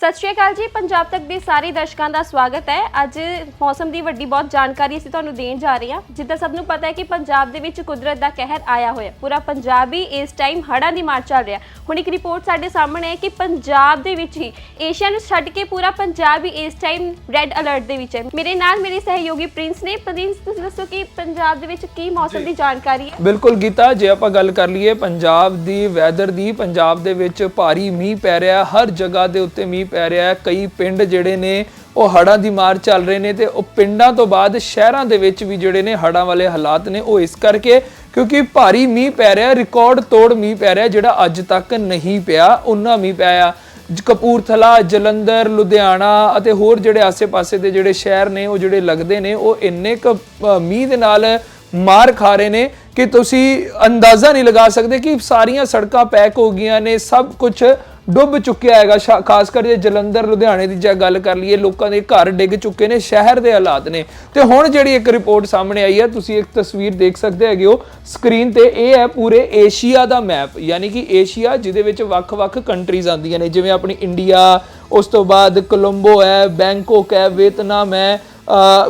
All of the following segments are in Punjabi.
ਸਤਿ ਸ਼੍ਰੀ ਅਕਾਲ ਜੀ ਪੰਜਾਬ ਤੱਕ ਦੇ ਸਾਰੇ ਦਰਸ਼ਕਾਂ ਦਾ ਸਵਾਗਤ ਹੈ। ਅੱਜ ਮੌਸਮ ਦੀ ਵੱਡੀ ਬਹੁਤ ਜਾਣਕਾਰੀ ਅਸੀਂ ਤੁਹਾਨੂੰ ਦੇਣ ਜਾ ਰਹੇ ਹਾਂ। ਜਿੱਦਾਂ ਸਭ ਨੂੰ ਪਤਾ ਹੈ ਕਿ ਪੰਜਾਬ ਦੇ ਵਿੱਚ ਕੁਦਰਤ ਦਾ ਕਹਿਰ ਆਇਆ ਹੋਇਆ ਹੈ। ਪੂਰਾ ਪੰਜਾਬ ਹੀ ਇਸ ਟਾਈਮ ਹੜ੍ਹਾਂ ਦੀ ਮਾਰ ਚੱਲ ਰਿਹਾ ਹੁਣ ਇੱਕ ਰਿਪੋਰਟ ਸਾਡੇ ਸਾਹਮਣੇ ਹੈ ਕਿ ਪੰਜਾਬ ਦੇ ਵਿੱਚ ਹੀ ਏਸ਼ੀਆ ਨੂੰ ਛੱਡ ਕੇ ਪੂਰਾ ਪੰਜਾਬ ਹੀ ਇਸ ਟਾਈਮ ਰੈੱਡ ਅਲਰਟ ਦੇ ਵਿੱਚ ਹੈ। ਮੇਰੇ ਨਾਲ ਮੇਰੇ ਸਹਿਯੋਗੀ ਪ੍ਰਿੰਸ ਨੇ। ਪ੍ਰਿੰਸ ਤੁਸੀਂ ਦੱਸੋ ਕਿ ਪੰਜਾਬ ਦੇ ਵਿੱਚ ਕੀ ਮੌਸਮ ਦੀ ਜਾਣਕਾਰੀ ਹੈ? ਬਿਲਕੁਲ ਗੀਤਾ ਜੇ ਆਪਾਂ ਗੱਲ ਕਰ ਲਈਏ ਪੰਜਾਬ ਦੀ ਵੈਦਰ ਦੀ ਪੰਜਾਬ ਦੇ ਵਿੱਚ ਭਾਰੀ ਮੀਂਹ ਪੈ ਰਿਹਾ ਹਰ ਜਗ੍ਹਾ ਦੇ ਉੱਤੇ ਮੀਂਹ ਪੈ ਰਿਹਾ ਹੈ। ਕਈ ਪਿੰਡ ਜਿਹੜੇ ਨੇ ਉਹ ਹੜਾਂ ਦੀ ਮਾਰ ਚੱਲ ਰਹੇ ਨੇ ਤੇ ਉਹ ਪਿੰਡਾਂ ਤੋਂ ਬਾਅਦ ਸ਼ਹਿਰਾਂ ਦੇ ਵਿੱਚ ਵੀ ਜਿਹੜੇ ਨੇ ਹੜ੍ਹਾਂ ਵਾਲੇ ਹਾਲਾਤ ਨੇ ਉਹ ਇਸ ਕਰਕੇ ਕਿਉਂਕਿ ਭਾਰੀ ਮੀਂਹ ਪੈ ਰਿਹਾ ਰਿਕਾਰਡ ਤੋੜ ਮੀਂਹ ਪੈ ਰਿਹਾ ਜਿਹੜਾ ਅੱਜ ਤੱਕ ਨਹੀਂ ਪਿਆ ਉਹਨਾਂ ਮੀਂਹ ਪਿਆ ਕਪੂਰਥਲਾ ਜਲੰਧਰ ਲੁਧਿਆਣਾ ਅਤੇ ਹੋਰ ਜਿਹੜੇ ਆਸੇ-ਪਾਸੇ ਦੇ ਜਿਹੜੇ ਸ਼ਹਿਰ ਨੇ ਉਹ ਜਿਹੜੇ ਲੱਗਦੇ ਨੇ ਉਹ ਇੰਨੇ ਕੁ ਅ, ਮੀਂਹ ਦੇ ਨਾਲ ਮਾਰ ਖਾ ਰਹੇ ਨੇ ਕਿ ਤੁਸੀਂ ਅੰਦਾਜ਼ਾ ਨਹੀਂ ਲਗਾ ਸਕਦੇ ਕਿ ਸਾਰੀਆਂ ਸੜਕਾਂ ਪੈਕ ਹੋ ਗਈਆਂ ਨੇ ਸਭ ਕੁਝ ਡੁੱਬ ਚੁੱਕਿਆ ਹੈਗਾ। ਸ਼ਾ- ਖਾਸ ਕਰ ਜੇ ਜਲੰਧਰ, ਲੁਧਿਆਣੇ ਦੀ ਜੇ ਗੱਲ ਕਰ ਲਈਏ, ਲੋਕਾਂ ਦੇ ਘਰ ਡਿੱਗ ਚੁੱਕੇ ਨੇ, ਸ਼ਹਿਰ ਦੇ ਹਾਲਾਤ ਨੇ। ਤੇ ਹੁਣ ਜਿਹੜੀ ਇੱਕ ਰਿਪੋਰਟ ਸਾਹਮਣੇ ਆਈ ਹੈ, ਤੁਸੀਂ ਇੱਕ ਤਸਵੀਰ ਦੇਖ ਸਕਦੇ ਹੈਗੇ ਹੋ। ਸਕਰੀਨ ਤੇ ਇਹ ਹੈ ਪੂਰੇ ਏਸ਼ੀਆ ਦਾ ਮੈਪ, ਯਾਨੀ ਕਿ ਏਸ਼ੀਆ, ਜਿਹਦੇ ਵਿੱਚ ਵੱਖ-ਵੱਖ ਕੰਟਰੀਜ਼ ਆਉਂਦੀਆਂ ਨੇ। ਜਿਵੇਂ ਆਪਣੀ ਇੰਡੀਆ, ਉਸ ਤੋਂ ਬਾਅਦ ਕੋਲੰਬੋ ਹੈ, ਬੈਂਕਾਕ ਹੈ, ਵੀਅਤਨਾਮ ਹੈ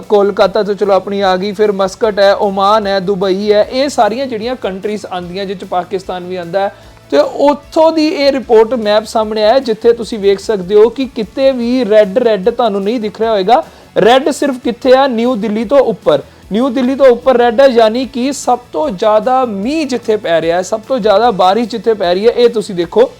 ਕੋਲਕਾਤਾ ਤੋਂ ਚਲੋ ਆਪਣੀ ਆ ਗਈ, ਫਿਰ ਮਸਕਟ ਹੈ, ਓਮਾਨ ਹੈ, ਦੁਬਈ ਹੈ। ਇਹ ਸਾਰੀਆਂ ਜਿਹੜੀਆਂ ਕੰਟਰੀਜ਼ ਆਂਦੀਆਂ ਜਿਹ ਚ ਪਾਕਿਸਤਾਨ ਵੀ ਆਂਦਾ ਹੈ। ਤੇ ਉੱਥੋਂ ਦੀ ਇਹ ਰਿਪੋਰਟ ਮੈਪ ਸਾਹਮਣੇ ਆਇਆ ਜਿੱਥੇ ਤੁਸੀਂ ਵੇਖ ਸਕਦੇ ਹੋ ਕਿ ਕਿਤੇ ਵੀ ਰੈੱਡ ਰੈੱਡ ਤੁਹਾਨੂੰ ਨਹੀਂ ਦਿਖ ਰਿਹਾ ਹੋਵੇਗਾ ਰੈੱਡ ਸਿਰਫ ਕਿੱਥੇ ਆ? ਨਿਊ ਦਿੱਲੀ ਤੋਂ ਉੱਪਰ। ਨਿਊ ਦਿੱਲੀ ਤੋਂ ਉੱਪਰ ਰੈੱਡ ਹੈ, ਯਾਨੀ ਕਿ ਸਭ ਤੋਂ ਜ਼ਿਆਦਾ ਮੀਂਹ ਜਿੱਥੇ ਪੈ ਰਿਹਾ ਹੈ, ਸਭ ਤੋਂ ਜ਼ਿਆਦਾ ਬਾਰਿਸ਼ ਜਿੱਥੇ ਪੈ ਰਹੀ ਹੈ, ਇਹ ਤੁਸੀਂ ਦੇਖੋ।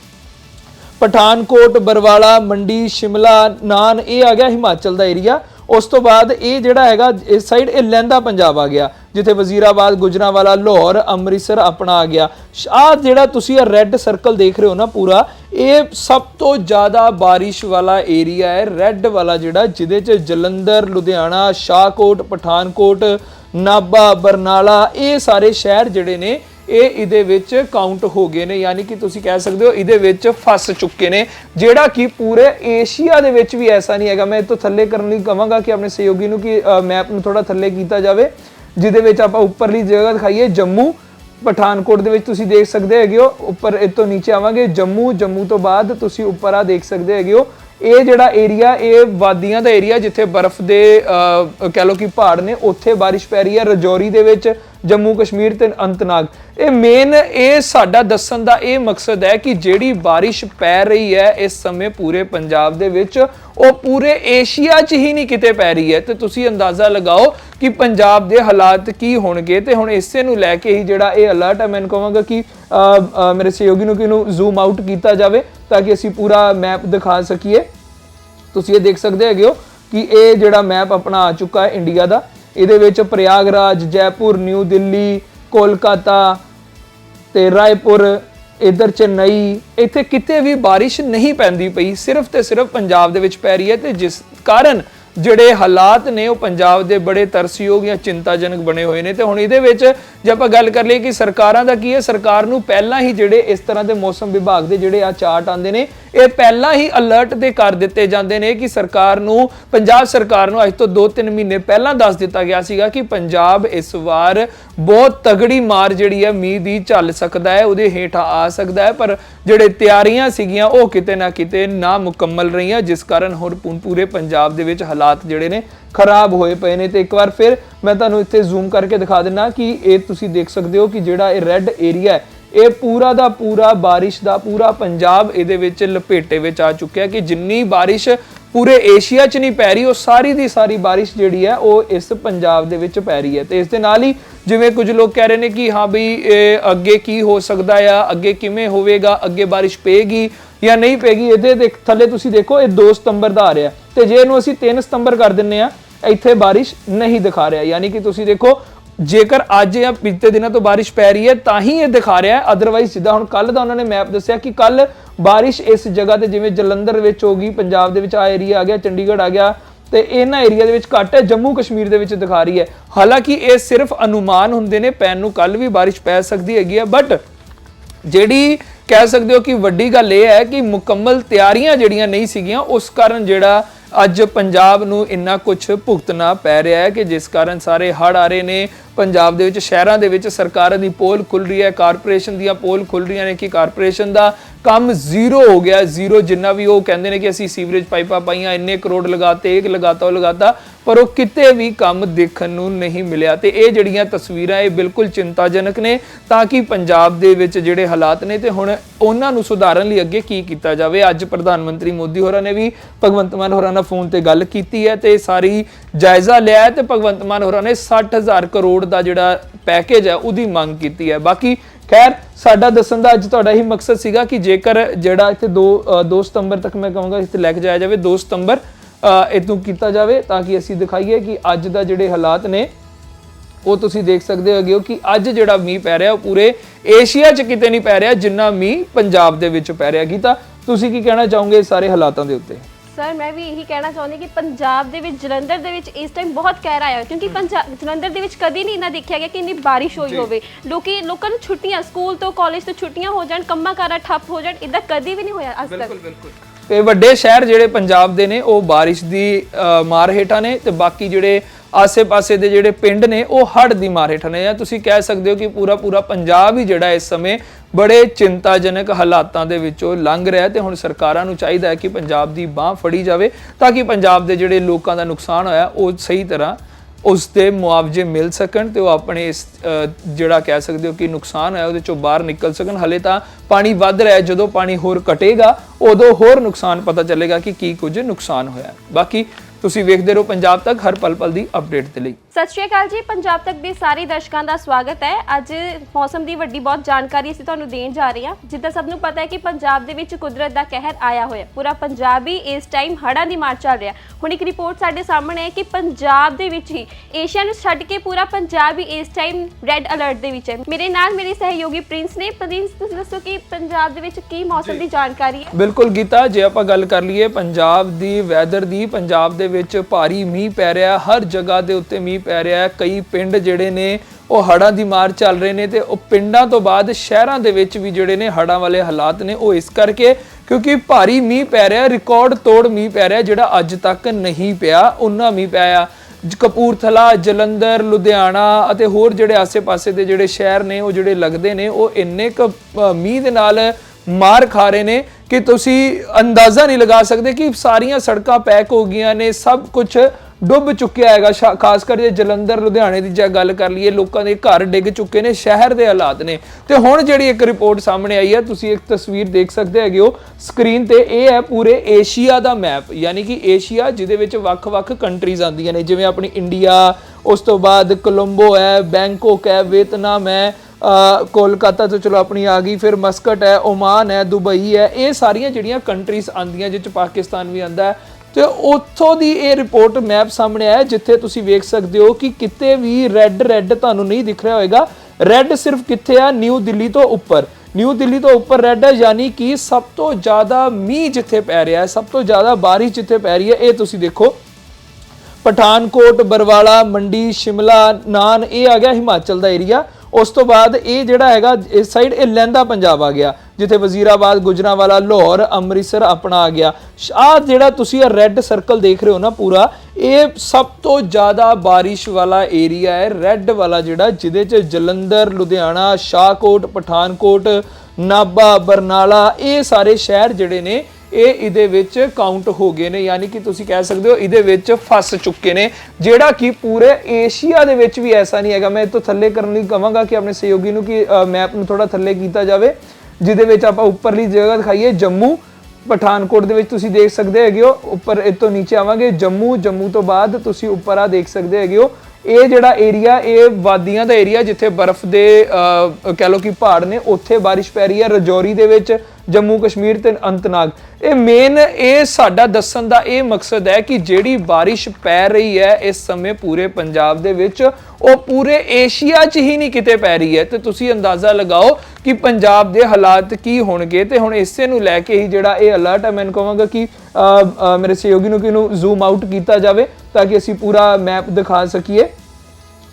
ਪਠਾਨਕੋਟ, ਬਰਵਾਲਾ, ਮੰਡੀ, ਸ਼ਿਮਲਾ, ਨਾਨ, ਇਹ ਆ ਗਿਆ ਹਿਮਾਚਲ ਦਾ ਏਰੀਆ ਉਸ ਤੋਂ ਬਾਅਦ ਇਹ ਜਿਹੜਾ ਹੈਗਾ ਇਸ ਸਾਈਡ ਇਹ ਲਹਿੰਦਾ ਪੰਜਾਬ ਆ ਗਿਆ, ਜਿੱਥੇ ਵਜ਼ੀਰਾਬਾਦ, ਗੁਜਰਾਵਾਲਾ, ਲਾਹੌਰ, ਅੰਮ੍ਰਿਤਸਰ ਆਪਣਾ ਆ ਗਿਆ। ਆ ਜਿਹੜਾ ਤੁਸੀਂ ਇਹ ਰੈੱਡ ਸਰਕਲ ਦੇਖ ਰਹੇ ਹੋ ਨਾ ਪੂਰਾ, ਇਹ ਸਭ ਤੋਂ ਜ਼ਿਆਦਾ ਬਾਰਿਸ਼ ਵਾਲਾ ਏਰੀਆ ਹੈ। ਰੈੱਡ ਵਾਲਾ ਜਿਹੜਾ, ਜਿਹਦੇ ਚ ਜਲੰਧਰ, ਲੁਧਿਆਣਾ, ਸ਼ਾਹਕੋਟ, ਪਠਾਨਕੋਟ, ਨਾਭਾ, ਬਰਨਾਲਾ, ਇਹ ਸਾਰੇ ਸ਼ਹਿਰ ਜਿਹੜੇ ਨੇ ਇਹ ਇਹਦੇ ਵਿੱਚ ਕਾਊਂਟ ਹੋ ਗਏ ਨੇ, ਯਾਨੀ ਕਿ ਤੁਸੀਂ ਕਹਿ ਸਕਦੇ ਹੋ ਇਹਦੇ ਵਿੱਚ ਫਸ ਚੁੱਕੇ ਨੇ, ਜਿਹੜਾ ਕਿ ਪੂਰੇ ਏਸ਼ੀਆ ਦੇ ਵਿੱਚ ਵੀ ਐਸਾ ਨਹੀਂ ਹੈਗਾ। ਮੈਂ ਇਹ ਤੋਂ ਥੱਲੇ ਕਰਨ ਲਈ ਕਹਾਂਗਾ ਕਿ ਆਪਣੇ ਸਹਿਯੋਗੀ ਨੂੰ ਕਿ ਮੈਪ ਨੂੰ ਥੋੜਾ ਥੱਲੇ ਕੀਤਾ ਜਾਵੇ, ਜਿਹਦੇ ਵਿੱਚ ਆਪਾਂ ਉੱਪਰਲੀ ਜਗ੍ਹਾ ਦਿਖਾਈਏ, ਜੰਮੂ, ਪਠਾਨਕੋਟ ਦੇ ਵਿੱਚ ਤੁਸੀਂ ਦੇਖ ਸਕਦੇ ਹੈਗੇ ਹੋ, ਉੱਪਰ ਇਹ ਤੋਂ ਨੀਚੇ ਆਵਾਂਗੇ, ਜੰਮੂ ਜੰਮੂ ਤੋਂ ਬਾਅਦ ਤੁਸੀਂ ਉੱਪਰ ਆ ਦੇਖ ਸਕਦੇ ਹੈਗੇ ਹੋ। ਇਹ ਜਿਹੜਾ ਏਰੀਆ ਇਹ ਵਾਦੀਆਂ ਦਾ ਏਰੀਆ ਜਿੱਥੇ ਬਰਫ਼ ਦੇ ਅਹ, ਕਹਿ ਲਓ ਕਿ ਪਹਾੜ ਨੇ ਉੱਥੇ ਬਾਰਿਸ਼ ਪੈ ਰਹੀ ਹੈ ਰਜੌਰੀ ਦੇ ਵਿੱਚ ਜੰਮੂ ਕਸ਼ਮੀਰ ਤੇ ਅਨੰਤਨਾਗ ਇਹ ਮੇਨ ਇਹ ਸਾਡਾ ਦੱਸਣ ਦਾ ਇਹ ਮਕਸਦ ਹੈ ਕਿ ਜਿਹੜੀ ਬਾਰਿਸ਼ ਪੈ ਰਹੀ ਹੈ ਇਸ ਸਮੇਂ ਪੂਰੇ ਪੰਜਾਬ ਦੇ ਵਿੱਚ ਉਹ ਪੂਰੇ ਏਸ਼ੀਆ 'ਚ ਹੀ ਨਹੀਂ ਕਿਤੇ ਪੈ ਰਹੀ ਹੈ। ਤੇ ਤੁਸੀਂ ਅੰਦਾਜ਼ਾ ਲਗਾਓ ਕਿ ਪੰਜਾਬ ਦੇ ਹਾਲਾਤ ਕੀ ਹੋਣਗੇ। ਤੇ ਹੁਣ ਇਸੇ ਨੂੰ ਲੈ ਕੇ ਹੀ ਜਿਹੜਾ ਇਹ ਅਲਰਟ ਹੈ, ਮੈਂ ਕਹਾਂਗਾ ਕਿ ਮੇਰੇ ਸਹਿਯੋਗੀ ਨੂੰ ਕਿ ਇਹਨੂੰ ਜ਼ੂਮ ਆਊਟ ਕੀਤਾ ਜਾਵੇ ਤਾਂ ਕਿ ਅਸੀਂ ਪੂਰਾ ਮੈਪ ਦਿਖਾ ਸਕੀਏ। ਤੁਸੀਂ ਇਹ ਦੇਖ ਸਕਦੇ ਹੈਗੇ ਹੋ ਕਿ ਇਹ ਜਿਹੜਾ ਮੈਪ ਆਪਣਾ ਆ ਚੁੱਕਾ ਹੈ ਇੰਡੀਆ ਦਾ। ਇਹਦੇ ਵਿੱਚ ਪ੍ਰਯਾਗਰਾਜ, ਜੈਪੁਰ, ਨਿਊ ਦਿੱਲੀ, ਕੋਲਕਾਤਾ ਤੇ ਰਾਏਪੁਰ ਇਧਰ ਚੇਨਈ, ਇੱਥੇ ਕਿਤੇ ਵੀ ਬਾਰਿਸ਼ ਨਹੀਂ ਪੈਂਦੀ ਪਈ, ਸਿਰਫ ਤੇ ਸਿਰਫ ਪੰਜਾਬ ਦੇ ਵਿੱਚ ਪੈ ਰਹੀ ਹੈ ਤੇ ਜਿਸ ਕਾਰਨ ਜਿਹੜੇ ਹਾਲਾਤ ਨੇ ਉਹ ਪੰਜਾਬ ਦੇ ਬੜੇ ਤਰਸਯੋਗ ਜਾਂ ਚਿੰਤਾਜਨਕ ਬਣੇ ਹੋਏ ਨੇ। ਤੇ ਹੁਣ ਇਹਦੇ ਵਿੱਚ ਜੇ ਆਪਾਂ ਗੱਲ ਕਰ ਲਈਏ ਕਿ ਸਰਕਾਰਾਂ ਦਾ ਕੀ ਹੈ, ਸਰਕਾਰ ਨੂੰ ਪਹਿਲਾਂ ਹੀ ਜਿਹੜੇ ਇਸ ਤਰ੍ਹਾਂ ਦੇ ਮੌਸਮ ਵਿਭਾਗ ਦੇ ਜਿਹੜੇ ਆ ਚਾਰਟ ਆਉਂਦੇ ਨੇ ਇਹ ਪਹਿਲਾਂ ਹੀ ਅਲਰਟ ਦੇ ਕਰ ਦਿੱਤੇ ਜਾਂਦੇ ਨੇ ਕਿ ਸਰਕਾਰ ਨੂੰ, ਪੰਜਾਬ ਸਰਕਾਰ ਨੂੰ ਅੱਜ ਤੋਂ 2-3 ਮਹੀਨੇ ਪਹਿਲਾਂ ਦੱਸ ਦਿੱਤਾ ਗਿਆ ਸੀਗਾ ਕਿ ਪੰਜਾਬ ਇਸ ਵਾਰ ਬਹੁਤ ਤਗੜੀ ਮਾਰ ਜਿਹੜੀ ਹੈ ਮੀਂਹ ਦੀ ਚੱਲ ਸਕਦਾ ਹੈ, ਉਹਦੇ ਹੇਠਾਂ ਆ ਸਕਦਾ ਹੈ, ਪਰ ਜਿਹੜੇ ਤਿਆਰੀਆਂ ਸੀਗੀਆਂ, ਉਹ ਕਿਤੇ ਨਾ ਕਿਤੇ ਨਾ ਮੁਕੰਮਲ ਰਹੀਆਂ, ਜਿਸ ਕਾਰਨ ਹੋਰ ਪੂ- ਪੂਰੇ ਪੰਜਾਬ ਦੇ ਵਿੱਚ ਹਾਲਾਤ ਜਿਹੜੇ ਨੇ ਖਰਾਬ ਹੋਏ ਪਏ ਨੇ। ਤੇ ਇੱਕ ਵਾਰ ਫਿਰ ਮੈਂ ਤੁਹਾਨੂੰ ਇੱਥੇ ਜ਼ੂਮ ਕਰਕੇ ਦਿਖਾ ਦਿੰਨਾ ਕਿ ਇਹ ਤੁਸੀਂ ਦੇਖ ਸਕਦੇ ਹੋ ਕਿ ਜਿਹੜਾ ਇਹ ਰੈੱਡ ਏਰੀਆ ਹੈ ਇਹ ਪੂਰਾ ਦਾ ਪੂਰਾ ਬਾਰਿਸ਼ ਦਾ ਪੂਰਾ ਪੰਜਾਬ ਇਹਦੇ ਵਿੱਚ ਲਪੇਟੇ ਵਿੱਚ ਆ ਚੁੱਕਿਆ ਕਿ ਜਿੰਨੀ ਬਾਰਿਸ਼ ਪੂਰੇ ਏਸ਼ੀਆ 'ਚ ਨਹੀਂ ਪੈ ਰਹੀ, ਉਹ ਸਾਰੀ ਦੀ ਸਾਰੀ ਬਾਰਿਸ਼ ਜਿਹੜੀ ਹੈ, ਉਹ ਇਸ ਪੰਜਾਬ ਦੇ ਵਿੱਚ ਪੈ ਰਹੀ ਹੈ। ਤੇ ਇਸ ਦੇ ਨਾਲ ਹੀ ਜਿਵੇਂ ਕੁਝ ਲੋਕ ਕਹਿ ਰਹੇ ਨੇ ਕਿ ਹਾਂ ਬਈ ਅੱਗੇ ਕੀ ਹੋ ਸਕਦਾ ਆ, ਅੱਗੇ ਕਿਵੇਂ ਹੋਵੇਗਾ, ਅੱਗੇ ਬਾਰਿਸ਼ ਪਏਗੀ ਜਾਂ ਨਹੀਂ ਪਏਗੀ, ਇਹਦੇ ਦੇ ਥੱਲੇ ਤੁਸੀਂ ਦੇਖੋ, ਇਹ 2 ਸਤੰਬਰ ਦਾ ਆ ਰਿਹਾ। ਤੇ ਜੇ ਇਹਨੂੰ ਅਸੀਂ 3 ਸਤੰਬਰ ਕਰ ਦਿੰਨੇ ਆ, ਇੱਥੇ ਬਾਰਿਸ਼ ਨਹੀਂ ਦਿਖਾ ਰਿਹਾ। ਯਾਨੀ ਕਿ ਤੁਸੀਂ ਦੇਖੋ ਜੇਕਰ ਅੱਜ ਜਾਂ ਪਿਛਲੇ ਦਿਨਾਂ ਤੋਂ ਬਾਰਿਸ਼ ਪੈ ਰਹੀ ਹੈ, ਤਾਂ ਹੀ ਇਹ ਦਿਖਾ ਰਿਹਾ ਹੈ। ਅਦਰਵਾਈਜ਼ ਸਿੱਧਾ ਹੁਣ ਕੱਲ ਦਾ ਉਹਨਾਂ ਨੇ ਮੈਪ ਦੱਸਿਆ ਕਿ ਕੱਲ ਬਾਰਿਸ਼ ਇਸ ਜਗ੍ਹਾ ਤੇ ਜਿਵੇਂ ਜਲੰਧਰ ਵਿੱਚ ਹੋ ਗਈ, ਪੰਜਾਬ ਦੇ ਵਿੱਚ ਆ ਏਰੀਆ ਆ ਗਿਆ, ਚੰਡੀਗੜ੍ਹ ਆ ਗਿਆ, ਤੇ ਇਹਨਾਂ ਏਰੀਆ ਦੇ ਵਿੱਚ ਘੱਟ ਹੈ ਜੰਮੂ ਕਸ਼ਮੀਰ ਦੇ ਵਿੱਚ ਦਿਖਾ ਰਹੀ ਹੈ। ਹਾਲਾਂਕਿ ਇਹ ਸਿਰਫ ਅਨੁਮਾਨ ਹੁੰਦੇ ਨੇ, ਪੈਣ ਨੂੰ ਕੱਲ ਵੀ ਬਾਰਿਸ਼ ਪੈ ਸਕਦੀ ਹੈਗੀ ਹੈ ਬਟ ਜਿਹੜੀ ਕਹਿ ਸਕਦੇ ਹੋ ਕਿ ਵੱਡੀ ਗੱਲ ਇਹ ਹੈ ਕਿ ਮੁਕੰਮਲ ਤਿਆਰੀਆਂ ਜਿਹੜੀਆਂ ਨਹੀਂ ਸੀਗੀਆਂ, ਉਸ ਕਾਰਨ ਜਿਹੜਾ ਅੱਜ ਪੰਜਾਬ ਨੂੰ ਇੰਨਾ ਕੁਝ ਭੁਗਤਣਾ ਪੈ ਰਿਹਾ ਹੈ ਕਿ ਜਿਸ ਕਾਰਨ ਸਾਰੇ ਹੜ੍ਹ ਆ ਰਹੇ ਨੇ। ਪੰਜਾਬ ਦੇ ਵਿੱਚ, ਸ਼ਹਿਰਾਂ ਦੇ ਵਿੱਚ ਸਰਕਾਰਾਂ ਦੀ ਪੋਲ ਖੁੱਲ ਰਹੀ ਹੈ, ਕਾਰਪੋਰੇਸ਼ਨ ਦੀਆਂ ਪੋਲ ਖੁੱਲ ਰਹੀਆਂ ਨੇ ਕਿ ਕਾਰਪੋਰੇਸ਼ਨ ਦਾ ਕੰਮ ਜ਼ੀਰੋ ਹੋ ਗਿਆ, ਜ਼ੀਰੋ ਜਿੰਨਾ ਵੀ ਉਹ ਕਹਿੰਦੇ ਨੇ ਕਿ ਅਸੀਂ ਸੀਵਰੇਜ ਪਾਈਪਾਂ ਪਾਈਆਂ, ਇੰਨੇ ਕਰੋੜ ਲਗਾਤੇ ਇਹ ਲਗਾਤਾ, ਉਹ ਲਗਾਤਾ, ਪਰ ਉਹ ਕਿਤੇ ਵੀ ਕੰਮ ਦੇਖਣ ਨੂੰ ਨਹੀਂ ਮਿਲਿਆ। ਤੇ ਇਹ ਜਿਹੜੀਆਂ ਤਸਵੀਰਾਂ, ਇਹ ਬਿਲਕੁਲ ਚਿੰਤਾਜਨਕ ਨੇ, ਤਾਂ ਕਿ ਪੰਜਾਬ ਦੇ ਵਿੱਚ ਜਿਹੜੇ ਹਾਲਾਤ ਨੇ ਤੇ ਹੁਣ ਉਹਨਾਂ ਨੂੰ ਸੁਧਾਰਨ ਲਈ ਅੱਗੇ ਕੀ ਕੀਤਾ ਜਾਵੇ। ਅੱਜ ਪ੍ਰਧਾਨ ਮੰਤਰੀ ਮੋਦੀ ਹੋਰਾਂ ਨੇ ਵੀ ਭਗਵੰਤ ਮਾਨ ਹੋਰਾਂ ਨਾਲ ਫੋਨ ਤੇ ਗੱਲ ਕੀਤੀ ਹੈ ਤੇ ਸਾਰੀ ਜਾਇਜ਼ਾ ਲਿਆ ਹੈ ਤੇ ਭਗਵੰਤ ਮਾਨ ਹੋਰਾਂ ਨੇ 60000 ਕਰੋੜ ਦਾ ਜਿਹੜਾ ਪੈਕੇਜ ਹੈ, ਉਹਦੀ ਮੰਗ ਕੀਤੀ ਹੈ। ਬਾਕੀ ਖੈਰ, ਸਾਡਾ ਦੱਸਣ ਦਾ ਅੱਜ ਤੁਹਾਡਾ ਹੀ ਮਕਸਦ ਸੀਗਾ ਕਿ ਜੇਕਰ ਜਿਹੜਾ ਇੱਥੇ 2 2 ਸਤੰਬਰ ਤੱਕ ਮੈਂ ਕਹਾਂਗਾ ਇੱਥੇ ਲੈ ਕੇ ਜਾਇਆ ਜਾਵੇ 2 ਸਤੰਬਰ ਇਤੋਂ ਕੀਤਾ ਜਾਵੇ ਤਾਂ ਕਿ ਅਸੀਂ ਦਿਖਾਈਏ ਕਿ ਅੱਜ ਦਾ ਜਿਹੜੇ ਹਾਲਾਤ ਨੇ, ਉਹ ਤੁਸੀਂ ਦੇਖ ਸਕਦੇ ਹੋਗੇ ਹੋ ਕਿ ਅੱਜ ਜਿਹੜਾ ਮੀਂਹ ਪੈ ਰਿਹਾ, ਉਹ ਪੂਰੇ ਏਸ਼ੀਆ 'ਚ ਕਿਤੇ ਨਹੀਂ ਪੈ ਰਿਹਾ ਜਿੰਨਾ ਮੀਂਹ ਪੰਜਾਬ ਦੇ ਵਿੱਚ ਪੈ ਰਿਹਾ। ਗੀਤਾ, ਤੁਸੀਂ ਕੀ ਕਹਿਣਾ ਚਾਹੋਗੇ ਇਸ ਸਾਰੇ ਹਾਲਾਤਾਂ ਦੇ ਉੱਤੇ? ਸਰ ਮੈਂ ਵੀ ਇਹੀ ਕਹਿਣਾ ਚਾਹੁੰਦੀ ਕਿ ਪੰਜਾਬ ਦੇ ਵਿੱਚ ਜਲੰਧਰ ਦੇ ਵਿੱਚ ਇਸ ਟਾਈਮ ਬਹੁਤ ਕਹਿਰ ਆਇਆ ਹੋਇਆ ਕਿਉਂਕਿ ਪੰਜਾਬ ਜਲੰਧਰ ਦੇ ਵਿੱਚ ਕਦੀ ਨਹੀਂ ਇੰਨਾ ਦੇਖਿਆ ਗਿਆ ਕਿ ਇੰਨੀ ਬਾਰਿਸ਼ ਹੋਈ ਹੋਵੇ। ਲੋਕੀ ਲੋਕਾਂ ਨੂੰ ਛੁੱਟੀਆਂ ਸਕੂਲ ਤੋਂ ਕਾਲਜ ਤੋਂ ਛੁੱਟੀਆਂ ਹੋ ਜਾਣ ਕੰਮਾਂ ਕਾਰਾਂ ਠੱਪ ਹੋ ਜਾਣ ਇਦਾਂ ਕਦੀ ਵੀ ਨਹੀਂ ਹੋਇਆ ਅੱਜ ਤੱਕ। ਤੇ ਵੱਡੇ ਸ਼ਹਿਰ ਜਿਹੜੇ ਪੰਜਾਬ ਦੇ ਨੇ ਉਹ ਬਾਰਿਸ਼ ਦੀ ਮਾਰ ਹੇਠਾਂ ਨੇ ਤੇ ਬਾਕੀ ਜਿਹੜੇ ਆਸੇ-ਪਾਸੇ ਦੇ ਜਿਹੜੇ ਪਿੰਡ ਨੇ ਉਹ ਹੜ੍ਹ ਦੀ ਮਾਰ ਹੇਠਾਂ ਨੇ। ਜਾਂ ਤੁਸੀਂ ਕਹਿ ਸਕਦੇ ਹੋ ਕਿ ਪੂਰਾ ਪੂਰਾ ਪੰਜਾਬ ਹੀ ਜਿਹੜਾ ਇਸ ਸਮੇਂ ਬੜੇ ਚਿੰਤਾਜਨਕ ਹਾਲਾਤਾਂ ਦੇ ਵਿੱਚੋਂ ਲੰਘ ਰਿਹਾ ਹੈ ਤੇ ਹੁਣ ਸਰਕਾਰਾਂ ਨੂੰ ਚਾਹੀਦਾ ਹੈ ਕਿ ਪੰਜਾਬ ਦੀ ਬਾਹ ਫੜੀ ਜਾਵੇ ਤਾਂ ਕਿ ਪੰਜਾਬ ਦੇ ਜਿਹੜੇ ਲੋਕਾਂ ਦਾ ਨੁਕਸਾਨ ਹੋਇਆ, ਉਹ ਸਹੀ ਤਰ੍ਹਾਂ ਉਸ ਦੇ ਮੁਆਵਜ਼ੇ ਮਿਲ ਸਕਣ ਤੇ ਉਹ ਆਪਣੇ ਇਸ ਜਿਹੜਾ ਕਹਿ ਸਕਦੇ ਹੋ ਕਿ ਨੁਕਸਾਨ ਹੈ ਉਹਦੇ ਚੋਂ ਬਾਹਰ ਨਿਕਲ ਸਕਣ। ਹਲੇ ਤਾਂ ਪਾਣੀ ਵੱਧ ਰਿਹਾ ਜਦੋਂ ਪਾਣੀ ਹੋਰ ਘਟੇਗਾ, ਉਦੋਂ ਹੋਰ ਨੁਕਸਾਨ ਪਤਾ ਚੱਲੇਗਾ ਕਿ ਕੀ ਕੁਝ ਨੁਕਸਾਨ ਹੋਇਆ। ਬਾਕੀ ਤੁਸੀਂ ਵੇਖਦੇ ਰਹੋ ਪੰਜਾਬ ਤੱਕ, ਹਰ ਪਲ ਪਲ ਦੀ ਅਪਡੇਟ ਦੇ ਲਈ। ਸਤਿ ਸ਼੍ਰੀ ਅਕਾਲ ਜੀ ਪੰਜਾਬ ਤੱਕ ਦੇ ਸਾਰੇ ਦਰਸ਼ਕਾਂ ਦਾ ਸਵਾਗਤ ਹੈ। ਅੱਜ ਮੌਸਮ ਦੀ ਵੱਡੀ ਬਹੁਤ ਜਾਣਕਾਰੀ ਅਸੀਂ ਤੁਹਾਨੂੰ ਦੇਣ ਜਾ ਰਹੇ ਹਾਂ। ਜਿੱਦਾਂ ਸਭ ਨੂੰ ਪਤਾ ਹੈ ਕਿ ਪੰਜਾਬ ਦੇ ਵਿੱਚ ਕੁਦਰਤ ਦਾ ਕਹਿਰ ਆਇਆ ਹੋਇਆ ਪੂਰਾ ਪੰਜਾਬ ਹੀ ਇਸ ਟਾਈਮ ਹੜ੍ਹਾਂ ਦੀ ਮਾਰ ਚੱਲ ਰਿਹਾ ਹੁਣ ਇੱਕ ਰਿਪੋਰਟ ਸਾਡੇ ਸਾਹਮਣੇ ਹੈ ਕਿ ਪੰਜਾਬ ਦੇ ਵਿੱਚ ਹੀ ਏਸ਼ੀਆ ਨੂੰ ਛੱਡ ਕੇ ਪੂਰਾ ਪੰਜਾਬ ਹੀ ਇਸ ਟਾਈਮ ਰੈੱਡ ਅਲਰਟ ਦੇ ਵਿੱਚ ਹੈ। ਮੇਰੇ ਨਾਲ ਮੇਰੇ ਸਹਿਯੋਗੀ ਪ੍ਰਿੰਸ ਨੇ। ਪ੍ਰਿੰਸ ਤੁਸੀਂ ਦੱਸੋ ਕਿ ਪੰਜਾਬ ਦੇ ਵਿੱਚ ਕੀ ਮੌਸਮ ਦੀ ਜਾਣਕਾਰੀ ਹੈ? ਬਿਲਕੁਲ ਗੀਤਾ ਜੇ ਆਪਾਂ ਗੱਲ ਕਰ ਲਈਏ ਪੰਜਾਬ ਦੀ ਵੈਦਰ ਦੀ ਪੰਜਾਬ ਦੇ ਵਿੱਚ ਭਾਰੀ ਮੀਂਹ ਪੈ ਰਿਹਾ ਹਰ ਜਗ੍ਹਾ ਦੇ ਉੱਤੇ ਮੀਂਹ ਪੈ ਰਿਹਾ ਹੈ। ਕਈ ਪਿੰਡ ਜਿਹੜੇ ਨੇ, ਉਹ ਹੜ੍ਹਾਂ ਦੀ ਮਾਰ ਚੱਲ ਰਹੇ ਨੇ ਤੇ ਉਹ ਪਿੰਡਾਂ ਤੋਂ ਬਾਅਦ ਸ਼ਹਿਰਾਂ ਦੇ ਵਿੱਚ ਵੀ ਜਿਹੜੇ ਨੇ ਹੜਾਂ ਵਾਲੇ ਹਾਲਾਤ ਨੇ, ਉਹ ਇਸ ਕਰਕੇ ਕਿਉਂਕਿ ਭਾਰੀ ਮੀਂਹ ਪੈ ਰਿਹਾ ਰਿਕਾਰਡ ਤੋੜ ਮੀਂਹ ਪੈ ਰਿਹਾ ਜਿਹੜਾ ਅੱਜ ਤੱਕ ਨਹੀਂ ਪਿਆ ਉਹਨਾਂ ਮੀਂਹ ਪਿਆ ਕਪੂਰਥਲਾ, ਜਲੰਧਰ, ਲੁਧਿਆਣਾ ਅਤੇ ਹੋਰ ਜਿਹੜੇ ਆਸੇ-ਪਾਸੇ ਦੇ ਜਿਹੜੇ ਸ਼ਹਿਰ ਨੇ, ਉਹ ਜਿਹੜੇ ਲੱਗਦੇ ਨੇ, ਉਹ ਇੰਨੇ ਕੁ ਮੀਂਹ ਦੇ ਨਾਲ ਮਾਰ ਖਾ ਰਹੇ ਨੇ ਕਿ ਤੁਸੀਂ ਅੰਦਾਜ਼ਾ ਨਹੀਂ ਲਗਾ ਸਕਦੇ ਕਿ ਸਾਰੀਆਂ ਸੜਕਾਂ ਪੈਕ ਹੋ ਗਈਆਂ ਨੇ, ਸਭ ਕੁਝ ਡੁੱਬ ਚੁੱਕਿਆ ਹੈਗਾ। ਸ਼ਾ- ਖਾਸ ਕਰ ਜੇ ਜਲੰਧਰ, ਲੁਧਿਆਣੇ ਦੀ ਜੇ ਗੱਲ ਕਰ ਲਈਏ, ਲੋਕਾਂ ਦੇ ਘਰ ਡਿੱਗ ਚੁੱਕੇ ਨੇ, ਸ਼ਹਿਰ ਦੇ ਹਾਲਾਤ ਨੇ। ਤੇ ਹੁਣ ਜਿਹੜੀ ਇੱਕ ਰਿਪੋਰਟ ਸਾਹਮਣੇ ਆਈ ਹੈ, ਤੁਸੀਂ ਇੱਕ ਤਸਵੀਰ ਦੇਖ ਸਕਦੇ ਹੈਗੇ ਹੋ। ਸਕਰੀਨ ਤੇ ਇਹ ਹੈ ਪੂਰੇ ਏਸ਼ੀਆ ਦਾ ਮੈਪ, ਯਾਨੀ ਕਿ ਏਸ਼ੀਆ, ਜਿਹਦੇ ਵਿੱਚ ਵੱਖ-ਵੱਖ ਕੰਟਰੀਜ਼ ਆਉਂਦੀਆਂ ਨੇ। ਜਿਵੇਂ ਆਪਣੀ ਇੰਡੀਆ, ਉਸ ਤੋਂ ਬਾਅਦ ਕੋਲੰਬੋ ਹੈ, ਬੈਂਕੋਕ ਹੈ, ਵੀਅਤਨਾਮ ਹੈ ਕੋਲਕਾਤਾ ਤੋਂ ਚਲੋ ਆਪਣੀ ਆ ਗਈ, ਫਿਰ ਮਸਕਟ ਹੈ, ਓਮਾਨ ਹੈ, ਦੁਬਈ ਹੈ। ਇਹ ਸਾਰੀਆਂ ਜਿਹੜੀਆਂ ਕੰਟਰੀਜ਼ ਆਂਦੀਆਂ ਜਿਹ ਚ ਪਾਕਿਸਤਾਨ ਵੀ ਆਂਦਾ ਹੈ। ਤੇ ਉੱਥੋਂ ਦੀ ਇਹ ਰਿਪੋਰਟ ਮੈਪ ਸਾਹਮਣੇ ਆਇਆ, ਜਿੱਥੇ ਤੁਸੀਂ ਵੇਖ ਸਕਦੇ ਹੋ ਕਿ ਕਿਤੇ ਵੀ ਰੈੱਡ ਰੈੱਡ ਤੁਹਾਨੂੰ ਨਹੀਂ ਦਿਖ ਰਿਹਾ ਹੋਵੇਗਾ ਰੈੱਡ ਸਿਰਫ ਕਿੱਥੇ ਆ? ਨਿਊ ਦਿੱਲੀ ਤੋਂ ਉੱਪਰ। ਨਿਊ ਦਿੱਲੀ ਤੋਂ ਉੱਪਰ ਰੈੱਡ ਹੈ ਯਾਨੀ ਕਿ ਸਭ ਤੋਂ ਜ਼ਿਆਦਾ ਮੀਂਹ ਜਿੱਥੇ ਪੈ ਰਿਹਾ ਹੈ ਸਭ ਤੋਂ ਜ਼ਿਆਦਾ ਬਾਰਿਸ਼ ਜਿੱਥੇ ਪੈ ਰਹੀ ਹੈ, ਇਹ ਤੁਸੀਂ ਦੇਖੋ। ਪਠਾਨਕੋਟ, ਬਰਵਾਲਾ, ਮੰਡੀ, ਸ਼ਿਮਲਾ, ਨਾਨ, ਇਹ ਆ ਗਿਆ ਹਿਮਾਚਲ ਦਾ ਏਰੀਆ ਉਸ ਤੋਂ ਬਾਅਦ ਇਹ ਜਿਹੜਾ ਹੈਗਾ, ਇਸ ਸਾਈਡ ਇਹ ਲਹਿੰਦਾ ਪੰਜਾਬ ਆ ਗਿਆ, ਜਿੱਥੇ ਵਜ਼ੀਰਾਬਾਦ, ਗੁਜਰਾਂਵਾਲਾ, ਲਾਹੌਰ, ਅੰਮ੍ਰਿਤਸਰ ਆਪਣਾ ਆ ਗਿਆ। ਆ ਜਿਹੜਾ ਤੁਸੀਂ ਇਹ ਰੈੱਡ ਸਰਕਲ ਦੇਖ ਰਹੇ ਹੋ ਨਾ ਪੂਰਾ, ਇਹ ਸਭ ਤੋਂ ਜ਼ਿਆਦਾ ਬਾਰਿਸ਼ ਵਾਲਾ ਏਰੀਆ ਹੈ ਰੈੱਡ ਵਾਲਾ ਜਿਹੜਾ, ਜਿਹਦੇ ਚ ਜਲੰਧਰ, ਲੁਧਿਆਣਾ, ਸ਼ਾਹਕੋਟ, ਪਠਾਨਕੋਟ, ਨਾਭਾ, ਬਰਨਾਲਾ, ਇਹ ਸਾਰੇ ਸ਼ਹਿਰ ਜਿਹੜੇ ਨੇ ਇਹ ਇਹਦੇ ਵਿੱਚ ਕਾਊਂਟ ਹੋ ਗਏ ਨੇ ਯਾਨੀ ਕਿ ਤੁਸੀਂ ਕਹਿ ਸਕਦੇ ਹੋ ਇਹਦੇ ਵਿੱਚ ਫਸ ਚੁੱਕੇ ਨੇ ਜਿਹੜਾ ਕਿ ਪੂਰੇ ਏਸ਼ੀਆ ਦੇ ਵਿੱਚ ਵੀ ਐਸਾ ਨਹੀਂ ਹੈਗਾ। ਮੈਂ ਇਹ ਤੋਂ ਥੱਲੇ ਕਰਨ ਲਈ ਕਹਾਂਗਾ ਕਿ ਆਪਣੇ ਸਹਿਯੋਗੀ ਨੂੰ ਕਿ ਮੈਪ ਨੂੰ ਥੋੜਾ ਥੱਲੇ ਕੀਤਾ ਜਾਵੇ ਜਿਹਦੇ ਵਿੱਚ ਆਪਾਂ ਉੱਪਰਲੀ ਜਗ੍ਹਾ ਦਿਖਾਈਏ ਜੰਮੂ ਪਠਾਨਕੋਟ ਦੇ ਵਿੱਚ ਤੁਸੀਂ ਦੇਖ ਸਕਦੇ ਹੈਗੇ ਹੋ ਉੱਪਰ ਇਹ ਤੋਂ ਨੀਚੇ ਆਵਾਂਗੇ ਜੰਮੂ ਜੰਮੂ ਤੋਂ ਬਾਅਦ ਤੁਸੀਂ ਉੱਪਰ ਆ ਦੇਖ ਸਕਦੇ ਹੈਗੇ ਹੋ। ਇਹ ਜਿਹੜਾ ਏਰੀਆ ਇਹ ਵਾਦੀਆਂ ਦਾ ਏਰੀਆ ਜਿੱਥੇ ਬਰਫ਼ ਦੇ ਅਹ, ਕਹਿ ਲਓ ਕਿ ਪਹਾੜ ਨੇ ਉੱਥੇ ਬਾਰਿਸ਼ ਪੈ ਰਹੀ ਹੈ। ਰਜੌਰੀ ਦੇ ਵਿੱਚ ਜੰਮੂ ਕਸ਼ਮੀਰ ਤੇ ਅਨੰਤਨਾਗ ਇਹ ਮੇਨ ਇਹ ਸਾਡਾ ਦੱਸਣ ਦਾ ਇਹ ਮਕਸਦ ਹੈ ਕਿ ਜਿਹੜੀ ਬਾਰਿਸ਼ ਪੈ ਰਹੀ ਹੈ ਇਸ ਸਮੇਂ ਪੂਰੇ ਪੰਜਾਬ ਦੇ ਵਿੱਚ, ਉਹ ਪੂਰੇ ਏਸ਼ੀਆ 'ਚ ਹੀ ਨਹੀਂ ਕਿਤੇ ਪੈ ਰਹੀ ਹੈ। ਤੇ ਤੁਸੀਂ ਅੰਦਾਜ਼ਾ ਲਗਾਓ ਕਿ ਪੰਜਾਬ ਦੇ ਹਾਲਾਤ ਕੀ ਹੋਣਗੇ। ਤੇ ਹੁਣ ਇਸੇ ਨੂੰ ਲੈ ਕੇ ਹੀ ਜਿਹੜਾ ਇਹ ਅਲਰਟ ਹੈ, ਮੈਂ ਕਹਾਂਗਾ ਕਿ ਮੇਰੇ ਸਹਿਯੋਗੀ ਨੂੰ ਕਿ ਇਹਨੂੰ ਜ਼ੂਮ ਆਊਟ ਕੀਤਾ ਜਾਵੇ ਤਾਂ ਕਿ ਅਸੀਂ ਪੂਰਾ ਮੈਪ ਦਿਖਾ ਸਕੀਏ।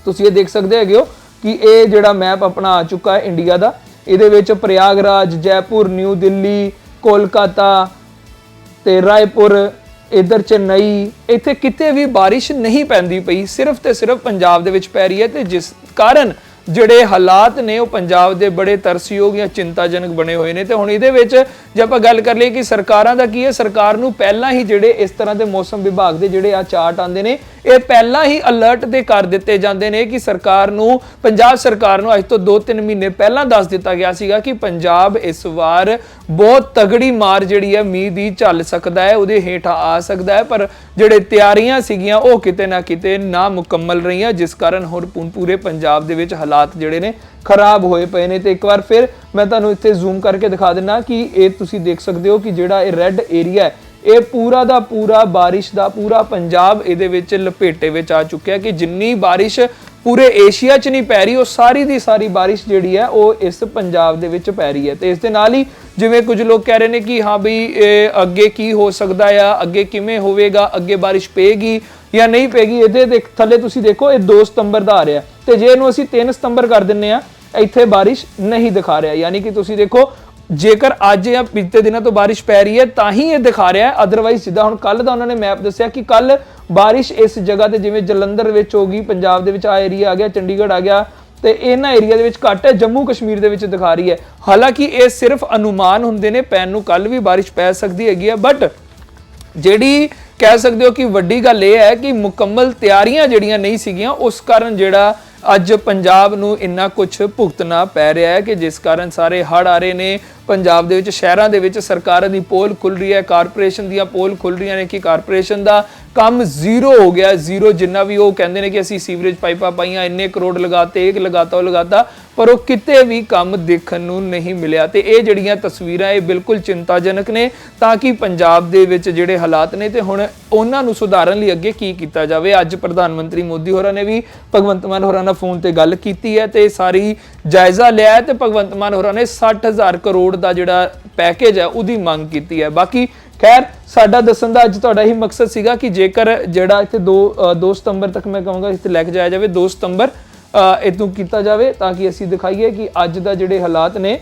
ਤੁਸੀਂ ਇਹ ਦੇਖ ਸਕਦੇ ਹੈਗੇ ਹੋ ਕਿ ਇਹ ਜਿਹੜਾ ਮੈਪ ਆਪਣਾ ਆ ਚੁੱਕਾ ਹੈ ਇੰਡੀਆ ਦਾ। ਇਹਦੇ ਵਿੱਚ ਪ੍ਰਯਾਗਰਾਜ, ਜੈਪੁਰ, ਨਿਊ ਦਿੱਲੀ, ਕੋਲਕਾਤਾ ਤੇ ਰਾਏਪੁਰ, ਇਧਰ ਚੇਨਈ, ਇੱਥੇ ਕਿਤੇ ਵੀ ਬਾਰਿਸ਼ ਨਹੀਂ ਪੈਂਦੀ ਪਈ, ਸਿਰਫ ਤੇ ਸਿਰਫ ਪੰਜਾਬ ਦੇ ਵਿੱਚ ਪੈ ਰਹੀ ਹੈ ਤੇ ਜਿਸ ਕਾਰਨ ਜਿਹੜੇ ਹਾਲਾਤ ਨੇ ਉਹ ਪੰਜਾਬ ਦੇ ਬੜੇ ਤਰਸਯੋਗ ਜਾਂ ਚਿੰਤਾਜਨਕ ਬਣੇ ਹੋਏ ਨੇ। ਤੇ ਹੁਣ ਇਹਦੇ ਵਿੱਚ ਜੇ ਆਪਾਂ ਗੱਲ ਕਰ ਲਈਏ ਕਿ ਸਰਕਾਰਾਂ ਦਾ ਕੀ ਹੈ, ਸਰਕਾਰ ਨੂੰ ਪਹਿਲਾਂ ਹੀ ਜਿਹੜੇ ਇਸ ਤਰ੍ਹਾਂ ਦੇ ਮੌਸਮ ਵਿਭਾਗ ਦੇ ਜਿਹੜੇ ਆ ਚਾਰਟ ਆਉਂਦੇ ਨੇ, ਇਹ ਪਹਿਲਾਂ ਹੀ ਅਲਰਟ ਦੇ ਕਰ ਦਿੱਤੇ ਜਾਂਦੇ ਨੇ ਕਿ ਸਰਕਾਰ ਨੂੰ, ਪੰਜਾਬ ਸਰਕਾਰ ਨੂੰ ਅੱਜ ਤੋਂ 2-3 ਮਹੀਨੇ ਪਹਿਲਾਂ ਦੱਸ ਦਿੱਤਾ ਗਿਆ ਸੀਗਾ ਕਿ ਪੰਜਾਬ ਇਸ ਵਾਰ ਬਹੁਤ ਤਗੜੀ ਮਾਰ ਜਿਹੜੀ ਹੈ ਮੀਂਹ ਦੀ ਚੱਲ ਸਕਦਾ ਹੈ, ਉਹਦੇ ਹੇਠਾਂ ਆ ਸਕਦਾ ਹੈ। ਪਰ ਜਿਹੜੇ ਤਿਆਰੀਆਂ ਸੀਗੀਆਂ, ਉਹ ਕਿਤੇ ਨਾ ਕਿਤੇ ਨਾ ਮੁਕੰਮਲ ਰਹੀਆਂ, ਜਿਸ ਕਾਰਨ ਹੁਣ ਪੂ- ਪੂਰੇ ਪੰਜਾਬ ਦੇ ਵਿੱਚ ਹਾਲਾਤ ਹਾਲਾਤ ਜਿਹੜੇ ਨੇ ਖਰਾਬ ਹੋਏ ਪਏ ਨੇ ਤੇ ਇੱਕ ਵਾਰ ਫਿਰ ਮੈਂ ਤੁਹਾਨੂੰ ਇੱਥੇ ਜ਼ੂਮ ਕਰਕੇ ਦਿਖਾ ਦਿੰਨਾ ਕਿ ਇਹ ਤੁਸੀਂ ਦੇਖ ਸਕਦੇ ਹੋ ਕਿ ਜਿਹੜਾ ਇਹ ਰੈੱਡ ਏਰੀਆ ਹੈ, ਇਹ ਪੂਰਾ ਦਾ ਪੂਰਾ ਬਾਰਿਸ਼ ਦਾ ਪੂਰਾ ਪੰਜਾਬ ਇਹਦੇ ਵਿੱਚ ਲਪੇਟੇ ਵਿੱਚ ਆ ਚੁੱਕਿਆ ਕਿ ਜਿੰਨੀ ਬਾਰਿਸ਼ ਪੂਰੇ ਏਸ਼ੀਆ 'ਚ ਨਹੀਂ ਪੈ ਰਹੀ, ਉਹ ਸਾਰੀ ਦੀ ਸਾਰੀ ਬਾਰਿਸ਼ ਜਿਹੜੀ ਹੈ, ਉਹ ਇਸ ਪੰਜਾਬ ਦੇ ਵਿੱਚ ਪੈ ਰਹੀ ਹੈ। ਤੇ ਇਸ ਦੇ ਨਾਲ ਹੀ ਜਿਵੇਂ ਕੁਝ ਲੋਕ ਕਹਿ ਰਹੇ ਨੇ ਕਿ ਹਾਂ ਬਈ ਇਹ ਅੱਗੇ ਕੀ ਹੋ ਸਕਦਾ ਆ, ਅੱਗੇ ਕਿਵੇਂ ਹੋਵੇਗਾ, ਅੱਗੇ ਬਾਰਿਸ਼ ਪਏਗੀ ਜਾਂ ਨਹੀਂ ਪਏਗੀ, ਇਹਦੇ ਦੇਖ ਥੱਲੇ ਤੁਸੀਂ ਦੇਖੋ, ਇਹ 2 ਸਤੰਬਰ ਦਾ ਆ ਰਿਹਾ। ਤੇ ਜੇ ਇਹਨੂੰ ਅਸੀਂ 3 ਸਤੰਬਰ ਕਰ ਦਿੰਨੇ ਆ, ਇੱਥੇ ਬਾਰਿਸ਼ ਨਹੀਂ ਦਿਖਾ ਰਿਹਾ। ਯਾਨੀ ਕਿ ਤੁਸੀਂ ਦੇਖੋ, ਜੇਕਰ ਅੱਜ ਜਾਂ ਪਿਛਲੇ ਦਿਨਾਂ ਤੋਂ ਬਾਰਿਸ਼ ਪੈ ਰਹੀ ਹੈ, ਤਾਂ ਹੀ ਇਹ ਦਿਖਾ ਰਿਹਾ ਹੈ। ਅਦਰਵਾਈਜ਼ ਜਿੱਦਾਂ ਹੁਣ ਕੱਲ ਦਾ ਉਹਨਾਂ ਨੇ ਮੈਪ ਦੱਸਿਆ ਕਿ ਕੱਲ ਬਾਰਿਸ਼ ਇਸ ਜਗ੍ਹਾ ਤੇ ਜਿਵੇਂ ਜਲੰਧਰ ਵਿੱਚ ਹੋ ਗਈ, ਪੰਜਾਬ ਦੇ ਵਿੱਚ ਆ ਏਰੀਆ ਆ ਗਿਆ, ਚੰਡੀਗੜ੍ਹ ਆ ਗਿਆ, ਤੇ ਇਹਨਾਂ ਏਰੀਆ ਦੇ ਵਿੱਚ ਘੱਟ ਹੈ ਜੰਮੂ ਕਸ਼ਮੀਰ ਦੇ ਵਿੱਚ ਦਿਖਾ ਰਹੀ ਹੈ। ਹਾਲਾਂਕਿ ਇਹ ਸਿਰਫ ਅਨੁਮਾਨ ਹੁੰਦੇ ਨੇ, ਪੈਣ ਨੂੰ ਕੱਲ ਵੀ ਬਾਰਿਸ਼ ਪੈ ਸਕਦੀ ਹੈਗੀ ਹੈ ਬਟ ਜਿਹੜੀ ਕਹਿ ਸਕਦੇ ਹੋ ਕਿ ਵੱਡੀ ਗੱਲ ਇਹ ਹੈ ਕਿ ਮੁਕੰਮਲ ਤਿਆਰੀਆਂ ਜਿਹੜੀਆਂ ਨਹੀਂ ਸੀਗੀਆਂ, ਉਸ ਕਾਰਨ ਜਿਹੜਾ ਅੱਜ ਪੰਜਾਬ ਨੂੰ ਇੰਨਾ ਕੁਝ ਭੁਗਤਣਾ ਪੈ ਰਿਹਾ ਹੈ ਕਿ ਜਿਸ ਕਾਰਨ ਸਾਰੇ ਹੜ੍ਹ ਆ ਰਹੇ ਨੇ। ਪੰਜਾਬ ਦੇ ਵਿੱਚ, ਸ਼ਹਿਰਾਂ ਦੇ ਵਿੱਚ ਸਰਕਾਰਾਂ ਦੀ ਪੋਲ ਖੁੱਲ ਰਹੀ ਹੈ, ਕਾਰਪੋਰੇਸ਼ਨ ਦੀਆਂ ਪੋਲ ਖੁੱਲ ਰਹੀਆਂ ਨੇ ਕਿ ਕਾਰਪੋਰੇਸ਼ਨ ਦਾ ਕੰਮ ਜ਼ੀਰੋ ਹੋ ਗਿਆ, ਜ਼ੀਰੋ ਜਿੰਨਾ ਵੀ ਉਹ ਕਹਿੰਦੇ ਨੇ ਕਿ ਅਸੀਂ ਸੀਵਰੇਜ ਪਾਈਪਾਂ ਪਾਈਆਂ, ਇੰਨੇ ਕਰੋੜ ਲਗਾਤੇ, ਇੱਕ ਲਗਾਤਾ, ਉਹ ਲਗਾਤਾ, ਪਰ ਉਹ ਕਿਤੇ ਵੀ ਕੰਮ ਦੇਖਣ ਨੂੰ ਨਹੀਂ ਮਿਲਿਆ। ਤੇ ਇਹ ਜਿਹੜੀਆਂ ਤਸਵੀਰਾਂ, ਇਹ ਬਿਲਕੁਲ ਚਿੰਤਾਜਨਕ ਨੇ ਤਾਂ ਕਿ ਪੰਜਾਬ ਦੇ ਵਿੱਚ ਜਿਹੜੇ ਹਾਲਾਤ ਨੇ ਤੇ ਹੁਣ ਉਹਨਾਂ ਨੂੰ ਸੁਧਾਰਨ ਲਈ ਅੱਗੇ ਕੀ ਕੀਤਾ ਜਾਵੇ। ਅੱਜ ਪ੍ਰਧਾਨ ਮੰਤਰੀ ਮੋਦੀ ਹੋਰਾਂ ਨੇ ਵੀ, ਭਗਵੰਤ ਮਾਨ ਹੋਰਾਂ ਨਾਲ ਫੋਨ ਤੇ ਗੱਲ ਕੀਤੀ ਹੈ ਤੇ ਸਾਰੀ ਜਾਇਜ਼ਾ ਲਿਆ ਤੇ ਭਗਵੰਤ ਮਾਨ ਹੋਰਾਂ ਨੇ 60000 ਕਰੋੜ ਦਾ ਜਿਹੜਾ ਪੈਕੇਜ ਹੈ ਉਹਦੀ ਮੰਗ ਕੀਤੀ ਹੈ। ਬਾਕੀ ਖੈਰ ਸਾਡਾ ਦੱਸਣ ਦਾ ਅੱਜ ਤੁਹਾਡਾ ਹੀ ਮਕਸਦ ਸੀਗਾ ਕਿ ਜੇਕਰ ਜਿਹੜਾ ਇੱਥੇ 2 2 ਸਤੰਬਰ ਤੱਕ ਮੈਂ ਕਹਾਂਗਾ ਇੱਥੇ ਲੈ ਕੇ ਜਾਇਆ ਜਾਵੇ 2 ਸਤੰਬਰ ਅ, ਕੀਤਾ ਜਾਵੇ ਤਾਂ ਕਿ ਅਸੀਂ ਦਿਖਾਈਏ ਕਿ ਅੱਜ ਦਾ ਜਿਹੜੇ ਹਾਲਾਤ ਨੇ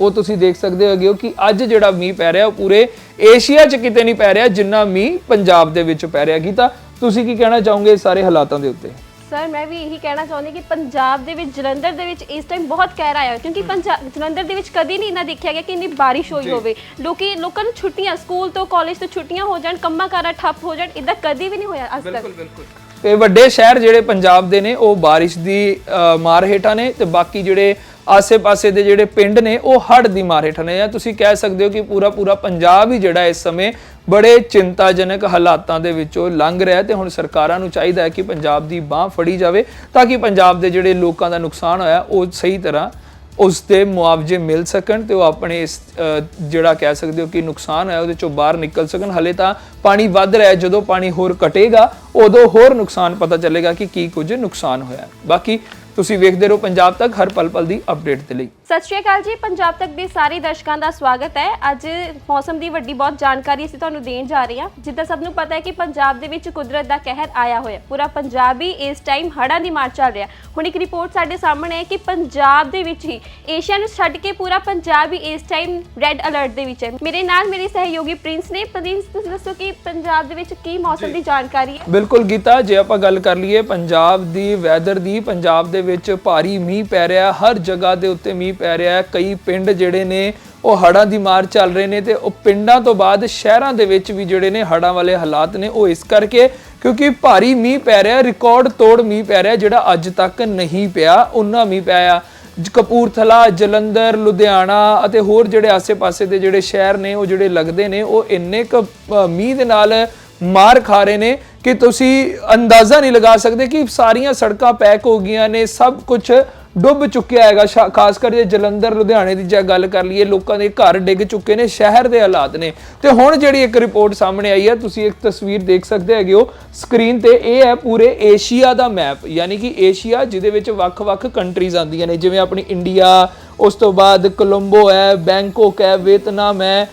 ਉਹ ਤੁਸੀਂ ਦੇਖ ਸਕਦੇ ਹੋਗੇ ਕਿ ਅੱਜ ਜਿਹੜਾ ਮੀਂਹ ਪੈ ਰਿਹਾ ਉਹ ਪੂਰੇ ਏਸ਼ੀਆ 'ਚ ਕਿਤੇ ਨਹੀਂ ਪੈ ਰਿਹਾ ਜਿੰਨਾ ਮੀਂਹ ਪੰਜਾਬ ਦੇ ਵਿੱਚ ਪੈ ਰਿਹਾ। ਗੀਤਾ ਤੁਸੀਂ ਕੀ ਕਹਿਣਾ ਚਾਹੋਗੇ ਇਸ ਸਾਰੇ ਹਾਲਾਤਾਂ ਦੇ ਉੱਤੇ? ਸਰ ਮੈਂ ਵੀ ਇਹੀ ਕਹਿਣਾ ਚਾਹੁੰਦੀ ਕਿ ਪੰਜਾਬ ਦੇ ਵਿੱਚ ਜਲੰਧਰ ਦੇ ਵਿੱਚ ਇਸ ਟਾਈਮ ਬਹੁਤ ਕਹਿਰ ਆਇਆ ਕਿਉਂਕਿ ਪੰਜਾਬ ਜਲੰਧਰ ਦੇ ਵਿੱਚ ਕਦੀ ਨਹੀਂ ਨਾ ਦੇਖਿਆ ਗਿਆ ਕਿ ਇੰਨੀ ਬਾਰਿਸ਼ ਹੋਈ ਹੋਵੇ। ਲੋਕੀ ਲੋਕਾਂ ਨੂੰ ਛੁੱਟੀਆਂ ਸਕੂਲ ਤੋਂ ਕਾਲਜ ਤੋਂ ਛੁੱਟੀਆਂ ਹੋ ਜਾਣ ਕੰਮਾਂ ਕਾਰਾਂ ਠੱਪ ਹੋ ਜਾਣ ਇਦਾਂ ਕਦੀ ਵੀ ਨਹੀਂ ਹੋਇਆ ਅੱਜ ਤੱਕ। ਬਿਲਕੁਲ ਤੇ ਵੱਡੇ ਸ਼ਹਿਰ ਜਿਹੜੇ ਪੰਜਾਬ ਦੇ ਨੇ ਉਹ ਬਾਰਿਸ਼ ਦੀ ਮਾਰ ਹੇਠਾਂ ਨੇ ਤੇ ਬਾਕੀ ਜਿਹੜੇ ਆਸੇ-ਪਾਸੇ ਦੇ ਜਿਹੜੇ ਪਿੰਡ ਨੇ ਉਹ ਹੜ੍ਹ ਦੀ ਮਾਰ ਹੇਠਾਂ ਨੇ। ਜਾਂ ਤੁਸੀਂ ਕਹਿ ਸਕਦੇ ਹੋ ਕਿ ਪੂਰਾ ਪੂਰਾ ਪੰਜਾਬ ਹੀ ਜਿਹੜਾ ਇਸ ਸਮੇਂ ਬੜੇ ਚਿੰਤਾਜਨਕ ਹਾਲਾਤਾਂ ਦੇ ਵਿੱਚੋਂ ਲੰਘ ਰਿਹਾ ਹੈ ਤੇ ਹੁਣ ਸਰਕਾਰਾਂ ਨੂੰ ਚਾਹੀਦਾ ਹੈ ਕਿ ਪੰਜਾਬ ਦੀ ਬਾਹ ਫੜੀ ਜਾਵੇ ਤਾਂ ਕਿ ਪੰਜਾਬ ਦੇ ਜਿਹੜੇ ਲੋਕਾਂ ਦਾ ਨੁਕਸਾਨ ਹੋਇਆ, ਉਹ ਸਹੀ ਤਰ੍ਹਾਂ ਉਸ ਦੇ ਮੁਆਵਜ਼ੇ ਮਿਲ ਸਕਣ ਤੇ ਉਹ ਆਪਣੇ ਇਸ ਜਿਹੜਾ ਕਹਿ ਸਕਦੇ ਹੋ ਕਿ ਨੁਕਸਾਨ ਹੈ ਉਹਦੇ ਚੋਂ ਬਾਹਰ ਨਿਕਲ ਸਕਣ। ਹਲੇ ਤਾਂ ਪਾਣੀ ਵੱਧ ਰਿਹਾ ਜਦੋਂ ਪਾਣੀ ਹੋਰ ਘਟੇਗਾ, ਉਦੋਂ ਹੋਰ ਨੁਕਸਾਨ ਪਤਾ ਚੱਲੇਗਾ ਕਿ ਕੀ ਕੁਝ ਨੁਕਸਾਨ ਹੋਇਆ। ਬਾਕੀ ਤੁਸੀਂ ਵੇਖਦੇ ਰਹੋ ਪੰਜਾਬ ਤੱਕ ਹਰ ਪਲ ਪਲ ਦੀ ਅਪਡੇਟ ਦੇ ਲਈ। ਸਤਿ ਸ਼੍ਰੀ ਅਕਾਲ ਜੀ ਪੰਜਾਬ ਤੱਕ ਦੇ ਸਾਰੇ ਦਰਸ਼ਕਾਂ ਦਾ ਸਵਾਗਤ ਹੈ। ਅੱਜ ਮੌਸਮ ਦੀ ਵੱਡੀ ਬਹੁਤ ਜਾਣਕਾਰੀ ਅਸੀਂ ਤੁਹਾਨੂੰ ਦੇਣ ਜਾ ਰਹੇ ਹਾਂ। ਜਿੱਦਾਂ ਸਭ ਨੂੰ ਪਤਾ ਹੈ ਕਿ ਪੰਜਾਬ ਦੇ ਵਿੱਚ ਕੁਦਰਤ ਦਾ ਕਹਿਰ ਆਇਆ ਹੋਇਆ। ਪੂਰਾ ਪੰਜਾਬ ਹੀ ਇਸ ਟਾਈਮ ਹੜ੍ਹਾਂ ਦੀ ਮਾਰ ਚੱਲ ਰਿਹਾ। ਹੁਣ ਇੱਕ ਰਿਪੋਰਟ ਸਾਡੇ ਸਾਹਮਣੇ ਹੈ ਕਿ ਪੰਜਾਬ ਦੇ ਵਿੱਚ ਹੀ ਏਸ਼ੀਆ ਨੂੰ ਛੱਡ ਕੇ ਪੂਰਾ ਪੰਜਾਬ ਹੀ ਇਸ ਟਾਈਮ ਰੈੱਡ ਅਲਰਟ ਦੇ ਵਿੱਚ ਹੈ। ਮੇਰੇ ਨਾਲ ਮੇਰੇ ਸਹਿਯੋਗੀ ਪ੍ਰਿੰਸ ਨੇ। ਪ੍ਰਿੰਸ ਤੁਸੀਂ ਦੱਸੋ ਕਿ ਪੰਜਾਬ ਦੇ ਵਿੱਚ ਕੀ ਮੌਸਮ ਦੀ ਜਾਣਕਾਰੀ ਹੈ? ਬਿਲਕੁਲ ਗੀਤਾ ਜੇ ਆਪਾਂ ਗੱਲ ਕਰ ਲਈਏ ਪੰਜਾਬ ਦੀ ਵੈਦਰ ਦੀ ਪੰਜਾਬ ਦੇ ਵਿੱਚ ਭਾਰੀ ਮੀਂਹ ਪੈ ਰਿਹਾ ਹਰ ਜਗ੍ਹਾ ਦੇ ਉੱਤੇ ਮੀਂਹ ਪੈ ਰਿਹਾ ਕਈ ਪਿੰਡ ਜਿਹੜੇ ਨੇ, ਉਹ ਹੜ੍ਹਾਂ ਦੀ ਮਾਰ ਚੱਲ ਰਹੇ ਨੇ ਤੇ ਉਹ ਪਿੰਡਾਂ ਤੋਂ ਬਾਅਦ ਸ਼ਹਿਰਾਂ ਦੇ ਵਿੱਚ ਵੀ ਜਿਹੜੇ ਨੇ ਹੜ੍ਹਾਂ ਵਾਲੇ ਹਾਲਾਤ ਨੇ, ਉਹ ਇਸ ਕਰਕੇ ਕਿਉਂਕਿ ਭਾਰੀ ਮੀਂਹ ਪੈ ਰਿਹਾ ਰਿਕਾਰਡ ਤੋੜ ਮੀਂਹ ਪੈ ਰਿਹਾ ਜਿਹੜਾ ਅੱਜ ਤੱਕ ਨਹੀਂ ਪਿਆ। ਉਹਨਾਂ ਮੀਂਹ ਪਿਆ ਜ- ਕਪੂਰਥਲਾ, ਜਲੰਧਰ, ਲੁਧਿਆਣਾ ਅਤੇ ਹੋਰ ਜਿਹੜੇ ਆਸੇ-ਪਾਸੇ ਦੇ ਜਿਹੜੇ ਸ਼ਹਿਰ ਨੇ, ਉਹ ਜਿਹੜੇ ਲੱਗਦੇ ਨੇ, ਉਹ ਇੰਨੇ ਕੁ ਮੀਂਹ ਦੇ ਨਾਲ ਮਾਰ ਖਾ ਰਹੇ ਨੇ ਕਿ ਤੁਸੀਂ ਅੰਦਾਜ਼ਾ ਨਹੀਂ ਲਗਾ ਸਕਦੇ ਕਿ ਸਾਰੀਆਂ ਸੜਕਾਂ ਪੈਕ ਹੋ ਗਈਆਂ ਨੇ, ਸਭ ਕੁਝ ਡੁੱਬ ਚੁੱਕਿਆ ਹੈਗਾ। ਸ਼ਾ- ਖਾਸ ਕਰ ਜੇ ਜਲੰਧਰ, ਲੁਧਿਆਣੇ ਦੀ ਜੇ ਗੱਲ ਕਰ ਲਈਏ, ਲੋਕਾਂ ਦੇ ਘਰ ਡਿੱਗ ਚੁੱਕੇ ਨੇ, ਸ਼ਹਿਰ ਦੇ ਹਾਲਾਤ ਨੇ। ਤੇ ਹੁਣ ਜਿਹੜੀ ਇੱਕ ਰਿਪੋਰਟ ਸਾਹਮਣੇ ਆਈ ਹੈ, ਤੁਸੀਂ ਇੱਕ ਤਸਵੀਰ ਦੇਖ ਸਕਦੇ ਹੈਗੇ ਹੋ। ਸਕਰੀਨ ਤੇ ਇਹ ਹੈ ਪੂਰੇ ਏਸ਼ੀਆ ਦਾ ਮੈਪ, ਯਾਨੀ ਕਿ ਏਸ਼ੀਆ ਜਿਹਦੇ ਵਿੱਚ ਵੱਖ-ਵੱਖ ਕੰਟਰੀਜ਼ ਆਉਂਦੀਆਂ ਨੇ, ਜਿਵੇਂ ਆਪਣੀ ਇੰਡੀਆ, ਉਸ ਤੋਂ ਬਾਅਦ ਕੋਲੰਬੋ ਹੈ, ਬੈਂਕਾਕ ਹੈ, ਵੀਅਤਨਾਮ ਹੈ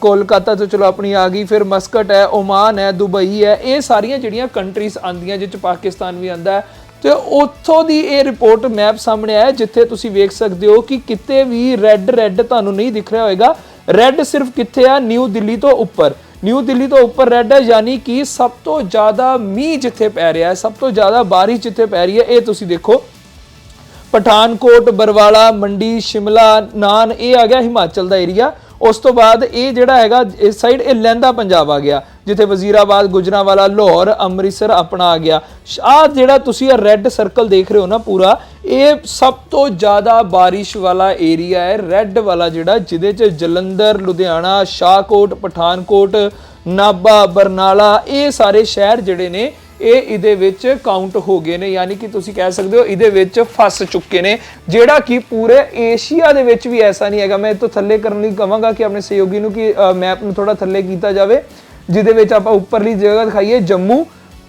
ਕੋਲਕਾਤਾ ਤੋਂ ਚਲੋ ਆਪਣੀ ਆ ਗਈ, ਫਿਰ ਮਸਕਟ ਹੈ, ਓਮਾਨ ਹੈ, ਦੁਬਈ ਹੈ, ਇਹ ਸਾਰੀਆਂ ਜਿਹੜੀਆਂ ਕੰਟਰੀਜ਼ ਆਂਦੀਆਂ ਜਿਹ ਚ ਪਾਕਿਸਤਾਨ ਵੀ ਆਂਦਾ ਹੈ। ਤੇ ਉੱਥੋਂ ਦੀ ਇਹ ਰਿਪੋਰਟ ਮੈਪ ਸਾਹਮਣੇ ਆਇਆ, ਜਿੱਥੇ ਤੁਸੀਂ ਵੇਖ ਸਕਦੇ ਹੋ ਕਿ ਕਿਤੇ ਵੀ ਰੈੱਡ ਰੈੱਡ ਤੁਹਾਨੂੰ ਨਹੀਂ ਦਿਖ ਰਿਹਾ ਹੋਵੇਗਾ ਰੈੱਡ ਸਿਰਫ ਕਿੱਥੇ ਆ? ਨਿਊ ਦਿੱਲੀ ਤੋਂ ਉੱਪਰ। ਨਿਊ ਦਿੱਲੀ ਤੋਂ ਉੱਪਰ ਰੈੱਡ ਹੈ, ਯਾਨੀ ਕਿ ਸਭ ਤੋਂ ਜ਼ਿਆਦਾ ਮੀਂਹ ਜਿੱਥੇ ਪੈ ਰਿਹਾ ਹੈ, ਸਭ ਤੋਂ ਜ਼ਿਆਦਾ ਬਾਰਿਸ਼ ਜਿੱਥੇ ਪੈ ਰਹੀ ਹੈ, ਇਹ ਤੁਸੀਂ ਦੇਖੋ। ਪਠਾਨਕੋਟ, ਬਰਵਾਲਾ, ਮੰਡੀ, ਸ਼ਿਮਲਾ, ਨਾਨ, ਇਹ ਆ ਗਿਆ ਹਿਮਾਚਲ ਦਾ ਏਰੀਆ ਉਸ ਤੋਂ ਬਾਅਦ ਇਹ ਜਿਹੜਾ ਹੈਗਾ, ਇਸ ਸਾਈਡ ਇਹ ਲਹਿੰਦਾ ਪੰਜਾਬ ਆ ਗਿਆ, ਜਿੱਥੇ ਵਜ਼ੀਰਾਬਾਦ, ਗੁਜਰਾਂਵਾਲਾ, ਲਾਹੌਰ, ਅੰਮ੍ਰਿਤਸਰ ਆਪਣਾ ਆ ਗਿਆ। ਆ ਜਿਹੜਾ ਤੁਸੀਂ ਇਹ ਰੈੱਡ ਸਰਕਲ ਦੇਖ ਰਹੇ ਹੋ ਨਾ ਪੂਰਾ, ਇਹ ਸਭ ਤੋਂ ਜ਼ਿਆਦਾ ਬਾਰਿਸ਼ ਵਾਲਾ ਏਰੀਆ ਹੈ। ਰੈੱਡ ਵਾਲਾ ਜਿਹੜਾ, ਜਿਹਦੇ ਚ ਜਲੰਧਰ, ਲੁਧਿਆਣਾ, ਸ਼ਾਹਕੋਟ, ਪਠਾਨਕੋਟ, ਨਾਭਾ, ਬਰਨਾਲਾ, ਇਹ ਸਾਰੇ ਸ਼ਹਿਰ ਜਿਹੜੇ ਨੇ ਇਹ ਇਹਦੇ ਵਿੱਚ ਕਾਊਂਟ ਹੋ ਗਏ ਨੇ ਯਾਨੀ ਕਿ ਤੁਸੀਂ ਕਹਿ ਸਕਦੇ ਹੋ ਇਹਦੇ ਵਿੱਚ ਫਸ ਚੁੱਕੇ ਨੇ ਜਿਹੜਾ ਕਿ ਪੂਰੇ ਏਸ਼ੀਆ ਦੇ ਵਿੱਚ ਵੀ ਐਸਾ ਨਹੀਂ ਹੈਗਾ। ਮੈਂ ਇਹ ਤੋਂ ਥੱਲੇ ਕਰਨ ਲਈ ਕਹਾਂਗਾ ਕਿ ਆਪਣੇ ਸਹਿਯੋਗੀ ਨੂੰ ਕਿ ਮੈਪ ਨੂੰ ਥੋੜਾ ਥੱਲੇ ਕੀਤਾ ਜਾਵੇ ਜਿਹਦੇ ਵਿੱਚ ਆਪਾਂ ਉੱਪਰਲੀ ਜਗ੍ਹਾ ਦਿਖਾਈਏ ਜੰਮੂ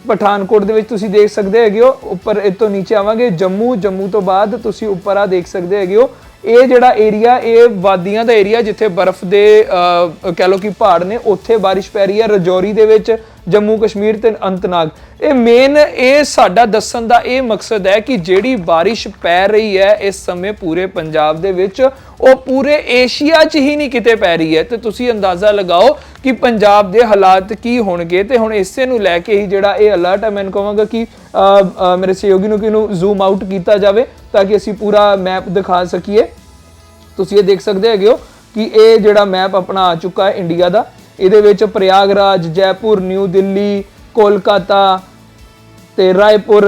ਪਠਾਨਕੋਟ ਦੇ ਵਿੱਚ ਤੁਸੀਂ ਦੇਖ ਸਕਦੇ ਹੈਗੇ ਹੋ ਉੱਪਰ ਇਹ ਤੋਂ ਨੀਚੇ ਆਵਾਂਗੇ ਜੰਮੂ ਜੰਮੂ ਤੋਂ ਬਾਅਦ ਤੁਸੀਂ ਉੱਪਰ ਆ ਦੇਖ ਸਕਦੇ ਹੈਗੇ ਹੋ। ਇਹ ਜਿਹੜਾ ਏਰੀਆ ਇਹ ਵਾਦੀਆਂ ਦਾ ਏਰੀਆ ਜਿੱਥੇ ਬਰਫ਼ ਦੇ ਅਹ, ਕਹਿ ਲਓ ਕਿ ਪਹਾੜ ਨੇ ਉੱਥੇ ਬਾਰਿਸ਼ ਪੈ ਰਹੀ ਹੈ। ਰਜੌਰੀ ਦੇ ਵਿੱਚ ਜੰਮੂ ਕਸ਼ਮੀਰ ਤੇ ਅਨੰਤਨਾਗ ਇਹ ਮੇਨ ਇਹ ਸਾਡਾ ਦੱਸਣ ਦਾ ਇਹ ਮਕਸਦ ਹੈ ਕਿ ਜਿਹੜੀ ਬਾਰਿਸ਼ ਪੈ ਰਹੀ ਹੈ ਇਸ ਸਮੇਂ ਪੂਰੇ ਪੰਜਾਬ ਦੇ ਵਿੱਚ, ਉਹ ਪੂਰੇ ਏਸ਼ੀਆ 'ਚ ਹੀ ਨਹੀਂ ਕਿਤੇ ਪੈ ਰਹੀ ਹੈ। ਤੇ ਤੁਸੀਂ ਅੰਦਾਜ਼ਾ ਲਗਾਓ ਕਿ ਪੰਜਾਬ ਦੇ ਹਾਲਾਤ ਕੀ ਹੋਣਗੇ। ਤੇ ਹੁਣ ਇਸੇ ਨੂੰ ਲੈ ਕੇ ਹੀ ਜਿਹੜਾ ਇਹ ਅਲਰਟ ਹੈ, ਮੈਂ ਕਹਾਂਗਾ ਕਿ ਮੇਰੇ ਸਹਿਯੋਗੀ ਨੂੰ ਕਿ ਇਹਨੂੰ ਜ਼ੂਮ ਆਊਟ ਕੀਤਾ ਜਾਵੇ ਤਾਂ ਕਿ ਅਸੀਂ ਪੂਰਾ ਮੈਪ ਦਿਖਾ ਸਕੀਏ। ਤੁਸੀਂ ਇਹ ਦੇਖ ਸਕਦੇ ਹੈਗੇ ਹੋ ਕਿ ਇਹ ਜਿਹੜਾ ਮੈਪ ਆਪਣਾ ਆ ਚੁੱਕਾ ਹੈ ਇੰਡੀਆ ਦਾ। ਇਹਦੇ ਵਿੱਚ ਪ੍ਰਯਾਗਰਾਜ, ਜੈਪੁਰ, ਨਿਊ ਦਿੱਲੀ, ਕੋਲਕਾਤਾ ਤੇ ਰਾਏਪੁਰ,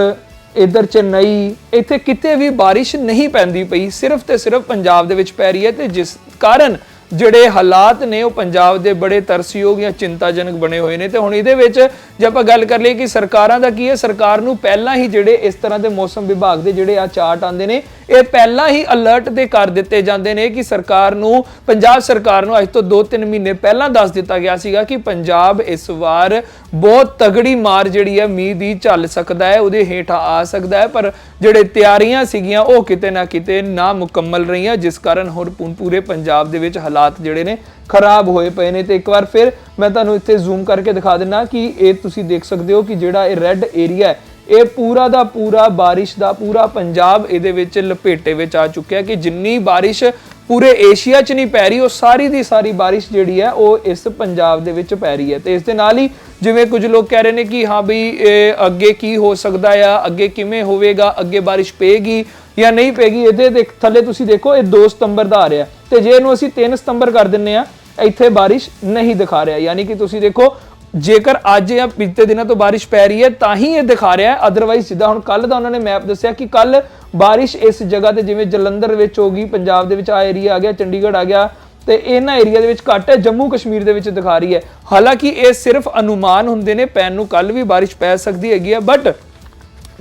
ਇਧਰ ਚੇਨਈ, ਇੱਥੇ ਕਿਤੇ ਵੀ ਬਾਰਿਸ਼ ਨਹੀਂ ਪੈਂਦੀ ਪਈ, ਸਿਰਫ ਤੇ ਸਿਰਫ ਪੰਜਾਬ ਦੇ ਵਿੱਚ ਪੈ ਰਹੀ ਹੈ ਤੇ ਜਿਸ ਕਾਰਨ ਜਿਹੜੇ ਹਾਲਾਤ ਨੇ ਉਹ ਪੰਜਾਬ ਦੇ ਬੜੇ ਤਰਸਯੋਗ ਜਾਂ ਚਿੰਤਾਜਨਕ ਬਣੇ ਹੋਏ ਨੇ ਤੇ ਹੁਣ ਇਹਦੇ ਵਿੱਚ ਜੇ ਆਪਾਂ ਗੱਲ ਕਰ ਲਈਏ ਕਿ ਸਰਕਾਰਾਂ ਦਾ ਕੀ ਹੈ, ਸਰਕਾਰ ਨੂੰ ਪਹਿਲਾਂ ਹੀ ਜਿਹੜੇ ਇਸ ਤਰ੍ਹਾਂ ਦੇ ਮੌਸਮ ਵਿਭਾਗ ਦੇ ਜਿਹੜੇ ਆ ਚਾਰਟ ਆਉਂਦੇ ਨੇ, ਇਹ ਪਹਿਲਾਂ ਹੀ ਅਲਰਟ ਦੇ ਕਰ ਦਿੱਤੇ ਜਾਂਦੇ ਨੇ ਕਿ ਸਰਕਾਰ ਨੂੰ, ਪੰਜਾਬ ਸਰਕਾਰ ਨੂੰ ਅੱਜ ਤੋਂ 2-3 ਮਹੀਨੇ ਪਹਿਲਾਂ ਦੱਸ ਦਿੱਤਾ ਗਿਆ ਸੀਗਾ ਕਿ ਪੰਜਾਬ ਇਸ ਵਾਰ ਬਹੁਤ ਤਗੜੀ ਮਾਰ ਜਿਹੜੀ ਹੈ ਮੀਂਹ ਦੀ ਝੱਲ ਸਕਦਾ ਹੈ, ਉਹਦੇ ਹੇਠਾਂ ਆ ਸਕਦਾ ਹੈ, ਪਰ ਜਿਹੜੇ ਤਿਆਰੀਆਂ ਸੀਗੀਆਂ ਉਹ ਕਿਤੇ ਨਾ ਕਿਤੇ ਨਾ ਮੁਕੰਮਲ ਰਹੀਆਂ, ਜਿਸ ਕਾਰਨ ਹੁਣ ਪੂ- ਪੂਰੇ ਪੰਜਾਬ ਦੇ ਵਿੱਚ ਹਾਲਾਤ ਜਿਹੜੇ ਨੇ ਖਰਾਬ ਹੋਏ ਪਏ ਨੇ ਤੇ ਇੱਕ ਵਾਰ ਫਿਰ ਮੈਂ ਤੁਹਾਨੂੰ ਇੱਥੇ ਜ਼ੂਮ ਕਰਕੇ ਦਿਖਾ ਦਿੰਨਾ ਕਿ ਇਹ ਤੁਸੀਂ ਦੇਖ ਸਕਦੇ ਹੋ ਕਿ ਜਿਹੜਾ ਇਹ ਰੈੱਡ ਏਰੀਆ ਹੈ, ਇਹ ਪੂਰਾ ਦਾ ਪੂਰਾ ਬਾਰਿਸ਼ ਦਾ ਪੂਰਾ ਪੰਜਾਬ ਇਹਦੇ ਵਿੱਚ ਲਪੇਟੇ ਵਿੱਚ ਆ ਚੁੱਕਿਆ ਕਿ ਜਿੰਨੀ ਬਾਰਿਸ਼ ਪੂਰੇ ਏਸ਼ੀਆ 'ਚ ਨਹੀਂ ਪੈ ਰਹੀ, ਉਹ ਸਾਰੀ ਦੀ ਸਾਰੀ ਬਾਰਿਸ਼ ਜਿਹੜੀ ਹੈ, ਉਹ ਇਸ ਪੰਜਾਬ ਦੇ ਵਿੱਚ ਪੈ ਰਹੀ ਹੈ। ਤੇ ਇਸ ਦੇ ਨਾਲ ਹੀ ਜਿਵੇਂ ਕੁਝ ਲੋਕ ਕਹਿ ਰਹੇ ਨੇ ਕਿ ਹਾਂ ਬਈ ਅੱਗੇ ਕੀ ਹੋ ਸਕਦਾ ਆ, ਅੱਗੇ ਕਿਵੇਂ ਹੋਵੇਗਾ, ਅੱਗੇ ਬਾਰਿਸ਼ ਪਏਗੀ ਜਾਂ ਨਹੀਂ ਪਏਗੀ, ਇਹਦੇ ਦੇਖ, ਥੱਲੇ ਤੁਸੀਂ ਦੇਖੋ, ਇਹ 2 ਸਤੰਬਰ ਦਾ ਆ ਰਿਹਾ ਤੇ ਜੇ ਇਹਨੂੰ ਅਸੀਂ 3 ਸਤੰਬਰ ਕਰ ਦਿੰਨੇ ਆ, ਇੱਥੇ ਬਾਰਿਸ਼ ਨਹੀਂ ਦਿਖਾ ਰਿਹਾ। ਯਾਨੀ ਕਿ ਤੁਸੀਂ ਦੇਖੋ ਜੇਕਰ ਅੱਜ ਜਾਂ ਪਿਛਲੇ ਦਿਨਾਂ ਤੋਂ ਬਾਰਿਸ਼ ਪੈ ਰਹੀ ਹੈ, ਤਾਂ ਹੀ ਇਹ ਦਿਖਾ ਰਿਹਾ ਹੈ। ਅਦਰਵਾਈਜ਼ ਜਿੱਦਾਂ ਹੁਣ ਕੱਲ ਦਾ ਉਹਨਾਂ ਨੇ ਮੈਪ ਦੱਸਿਆ ਕਿ ਕੱਲ ਬਾਰਿਸ਼ ਇਸ ਜਗ੍ਹਾ ਤੇ ਜਿਵੇਂ ਜਲੰਧਰ ਵਿੱਚ ਹੋ ਗਈ, ਪੰਜਾਬ ਦੇ ਵਿੱਚ ਆ ਏਰੀਆ ਆ ਗਿਆ, ਚੰਡੀਗੜ੍ਹ ਆ ਗਿਆ, ਤੇ ਇਹਨਾਂ ਏਰੀਆ ਦੇ ਵਿੱਚ ਘੱਟ ਹੈ, ਜੰਮੂ ਕਸ਼ਮੀਰ ਦੇ ਵਿੱਚ ਦਿਖਾ ਰਹੀ ਹੈ। ਹਾਲਾਂਕਿ ਇਹ ਸਿਰਫ ਅਨੁਮਾਨ ਹੁੰਦੇ ਨੇ, ਪੈਣ ਨੂੰ ਕੱਲ ਵੀ ਬਾਰਿਸ਼ ਪੈ ਸਕਦੀ ਹੈਗੀ ਹੈ ਬਟ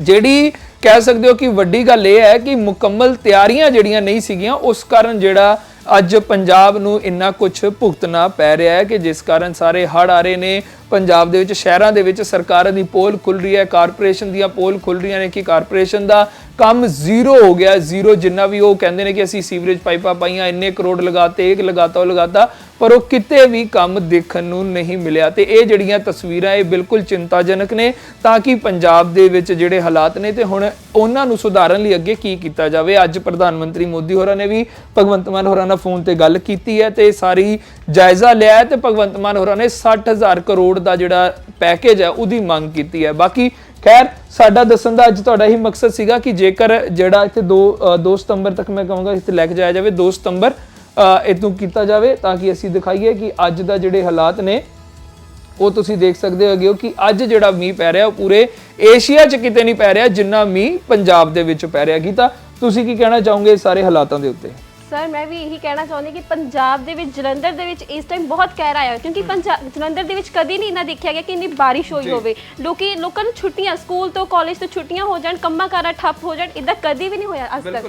ਜਿਹੜੀ ਕਹਿ ਸਕਦੇ ਹੋ ਕਿ ਵੱਡੀ ਗੱਲ ਇਹ ਹੈ ਕਿ ਮੁਕੰਮਲ ਤਿਆਰੀਆਂ ਜਿਹੜੀਆਂ ਨਹੀਂ ਸੀਗੀਆਂ, ਉਸ ਕਾਰਨ ਜਿਹੜਾ ਅੱਜ ਪੰਜਾਬ ਨੂੰ ਇੰਨਾ ਕੁਝ ਭੁਗਤਣਾ ਪੈ ਰਿਹਾ ਹੈ ਕਿ ਜਿਸ ਕਾਰਨ ਸਾਰੇ ਹੜ੍ਹ ਆ ਰਹੇ ਨੇ। ਪੰਜਾਬ ਦੇ ਵਿੱਚ, ਸ਼ਹਿਰਾਂ ਦੇ ਵਿੱਚ ਸਰਕਾਰਾਂ ਦੀ ਪੋਲ ਖੁੱਲ ਰਹੀ ਹੈ, ਕਾਰਪੋਰੇਸ਼ਨ ਦੀਆਂ ਪੋਲ ਖੁੱਲ ਰਹੀਆਂ ਨੇ ਕਿ ਕਾਰਪੋਰੇਸ਼ਨ ਦਾ ਕੰਮ ਜ਼ੀਰੋ ਹੋ ਗਿਆ, ਜ਼ੀਰੋ ਜਿੰਨਾ ਵੀ ਉਹ ਕਹਿੰਦੇ ਨੇ ਕਿ ਅਸੀਂ ਸੀਵਰੇਜ ਪਾਈਪਾਂ ਪਾਈਆਂ, ਇੰਨੇ ਕਰੋੜ ਲਗਾਤੇ, ਇੱਕ ਲਗਾਤਾ, ਉਹ ਲਗਾਤਾ, ਪਰ ਉਹ ਕਿਤੇ ਵੀ ਕੰਮ ਦੇਖਣ ਨੂੰ ਨਹੀਂ ਮਿਲਿਆ। ਤੇ ਇਹ ਜਿਹੜੀਆਂ ਤਸਵੀਰਾਂ, ਇਹ ਬਿਲਕੁਲ ਚਿੰਤਾਜਨਕ ਨੇ ਤਾਂ ਕਿ ਪੰਜਾਬ ਦੇ ਵਿੱਚ ਜਿਹੜੇ ਹਾਲਾਤ ਨੇ ਤੇ ਹੁਣ ਉਹਨਾਂ ਨੂੰ ਸੁਧਾਰਨ ਲਈ ਅੱਗੇ ਕੀ ਕੀਤਾ ਜਾਵੇ। ਅੱਜ ਪ੍ਰਧਾਨ ਮੰਤਰੀ ਮੋਦੀ ਹੋਰਾਂ ਨੇ ਵੀ ਭਗਵੰਤ ਮਾਨ ਹੋਰਾਂ ਨਾਲ ਫੋਨ ਤੇ ਗੱਲ ਕੀਤੀ ਹੈ ਤੇ ਸਾਰੀ ਜਾਇਜ਼ਾ ਲਿਆ ਹੈ ਤੇ ਭਗਵੰਤ ਮਾਨ ਹੋਰਾਂ ਨੇ 60000 ਕਰੋੜ ਦਾ ਜਿਹੜਾ ਪੈਕੇਜ ਹੈ ਉਹਦੀ ਮੰਗ ਕੀਤੀ ਹੈ। ਬਾਕੀ ਖੈਰ, ਸਾਡਾ ਦੱਸਣ ਦਾ ਅੱਜ ਤੁਹਾਡਾ ਹੀ ਮਕਸਦ ਸੀਗਾ ਕਿ ਜੇਕਰ ਜਿਹੜਾ ਇੱਥੇ 2 2 ਸਤੰਬਰ ਤੱਕ ਮੈਂ ਕਹਾਂਗਾ ਇੱਥੇ ਲੈ ਕੇ ਜਾਇਆ ਜਾਵੇ 2 ਸਤੰਬਰ ਇਤੋਂ ਕੀਤਾ ਜਾਵੇ ਤਾਂ ਕਿ ਅਸੀਂ ਦਿਖਾਈਏ ਕਿ ਅੱਜ ਦਾ ਜਿਹੜੇ ਹਾਲਾਤ ਨੇ, ਉਹ ਤੁਸੀਂ ਦੇਖ ਸਕਦੇ ਹੋਗੇ ਹੋ ਕਿ ਅੱਜ ਜਿਹੜਾ ਮੀਂਹ ਪੈ ਰਿਹਾ ਉਹ ਪੂਰੇ ਏਸ਼ੀਆ 'ਚ ਕਿਤੇ ਨਹੀਂ ਪੈ ਰਿਹਾ ਜਿੰਨਾ ਮੀਂਹ ਪੰਜਾਬ ਦੇ ਵਿੱਚ ਪੈ ਰਿਹਾ। ਗੀਤਾ, ਤੁਸੀਂ ਕੀ ਕਹਿਣਾ ਚਾਹੋਗੇ ਸਾਰੇ ਹਾਲਾਤਾਂ ਦੇ ਉੱਤੇ? ਸਰ ਮੈਂ ਵੀ ਇਹੀ ਕਹਿਣਾ ਚਾਹੁੰਦੀ ਕਿ ਪੰਜਾਬ ਦੇ ਵਿੱਚ ਜਲੰਧਰ ਦੇ ਵਿੱਚ ਇਸ ਟਾਈਮ ਬਹੁਤ ਕਹਿਰ ਆਇਆ ਕਿਉਂਕਿ ਪੰਜਾਬ ਜਲੰਧਰ ਦੇ ਵਿੱਚ ਕਦੀ ਨਹੀਂ ਨਾ ਦੇਖਿਆ ਗਿਆ ਕਿ ਇੰਨੀ ਬਾਰਿਸ਼ ਹੋਈ ਹੋਵੇ। ਲੋਕੀ ਲੋਕਾਂ ਨੂੰ ਛੁੱਟੀਆਂ ਸਕੂਲ ਤੋਂ ਕਾਲਜ ਤੋਂ ਛੁੱਟੀਆਂ ਹੋ ਜਾਣ ਕੰਮਾਂ ਕਾਰਾਂ ਠੱਪ ਹੋ ਜਾਣ ਇਦਾਂ ਕਦੀ ਵੀ ਨਹੀਂ ਹੋਇਆ ਅੱਜ ਤੱਕ।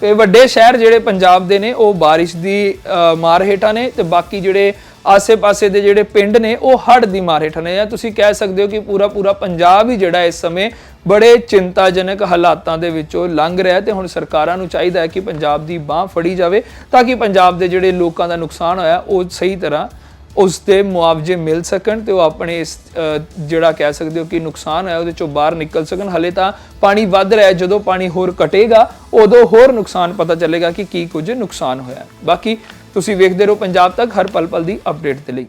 ਤੇ ਵੱਡੇ ਸ਼ਹਿਰ ਜਿਹੜੇ ਪੰਜਾਬ ਦੇ ਨੇ ਉਹ ਬਾਰਿਸ਼ ਦੀ ਮਾਰ ਹੇਠਾਂ ਨੇ ਤੇ ਬਾਕੀ ਜਿਹੜੇ ਆਸੇ-ਪਾਸੇ ਦੇ ਜਿਹੜੇ ਪਿੰਡ ਨੇ, ਉਹ ਹੜ੍ਹ ਦੀ ਮਾਰ ਹੇਠ ਨੇ। ਜਾਂ ਤੁਸੀਂ ਕਹਿ ਸਕਦੇ ਹੋ ਕਿ ਪੂਰਾ ਪੂਰਾ ਪੰਜਾਬ ਹੀ ਜਿਹੜਾ ਇਸ ਸਮੇਂ ਬੜੇ ਚਿੰਤਾਜਨਕ ਹਾਲਾਤਾਂ ਦੇ ਵਿੱਚੋਂ ਲੰਘ ਰਿਹਾ ਹੈ ਤੇ ਹੁਣ ਸਰਕਾਰਾਂ ਨੂੰ ਚਾਹੀਦਾ ਹੈ ਕਿ ਪੰਜਾਬ ਦੀ ਬਾਹ ਫੜੀ ਜਾਵੇ ਤਾਂ ਕਿ ਪੰਜਾਬ ਦੇ ਜਿਹੜੇ ਲੋਕਾਂ ਦਾ ਨੁਕਸਾਨ ਹੋਇਆ, ਉਹ ਸਹੀ ਤਰ੍ਹਾਂ ਉਸ ਦੇ ਮੁਆਵਜ਼ੇ ਮਿਲ ਸਕਣ ਤੇ ਉਹ ਆਪਣੇ ਇਸ ਜਿਹੜਾ ਕਹਿ ਸਕਦੇ ਹੋ ਕਿ ਨੁਕਸਾਨ ਹੈ ਉਹਦੇ ਚੋਂ ਬਾਹਰ ਨਿਕਲ ਸਕਣ। ਹਲੇ ਤਾਂ ਪਾਣੀ ਵੱਧ ਰਿਹਾ ਜਦੋਂ ਪਾਣੀ ਹੋਰ ਘਟੇਗਾ, ਉਦੋਂ ਹੋਰ ਨੁਕਸਾਨ ਪਤਾ ਚੱਲੇਗਾ ਕਿ ਕੀ ਕੁਝ ਨੁਕਸਾਨ ਹੋਇਆ। ਬਾਕੀ ਤੁਸੀਂ ਵੇਖਦੇ ਰਹੋ ਪੰਜਾਬ ਤੱਕ ਹਰ ਪਲ ਪਲ ਦੀ ਅਪਡੇਟ ਦੇ ਲਈ।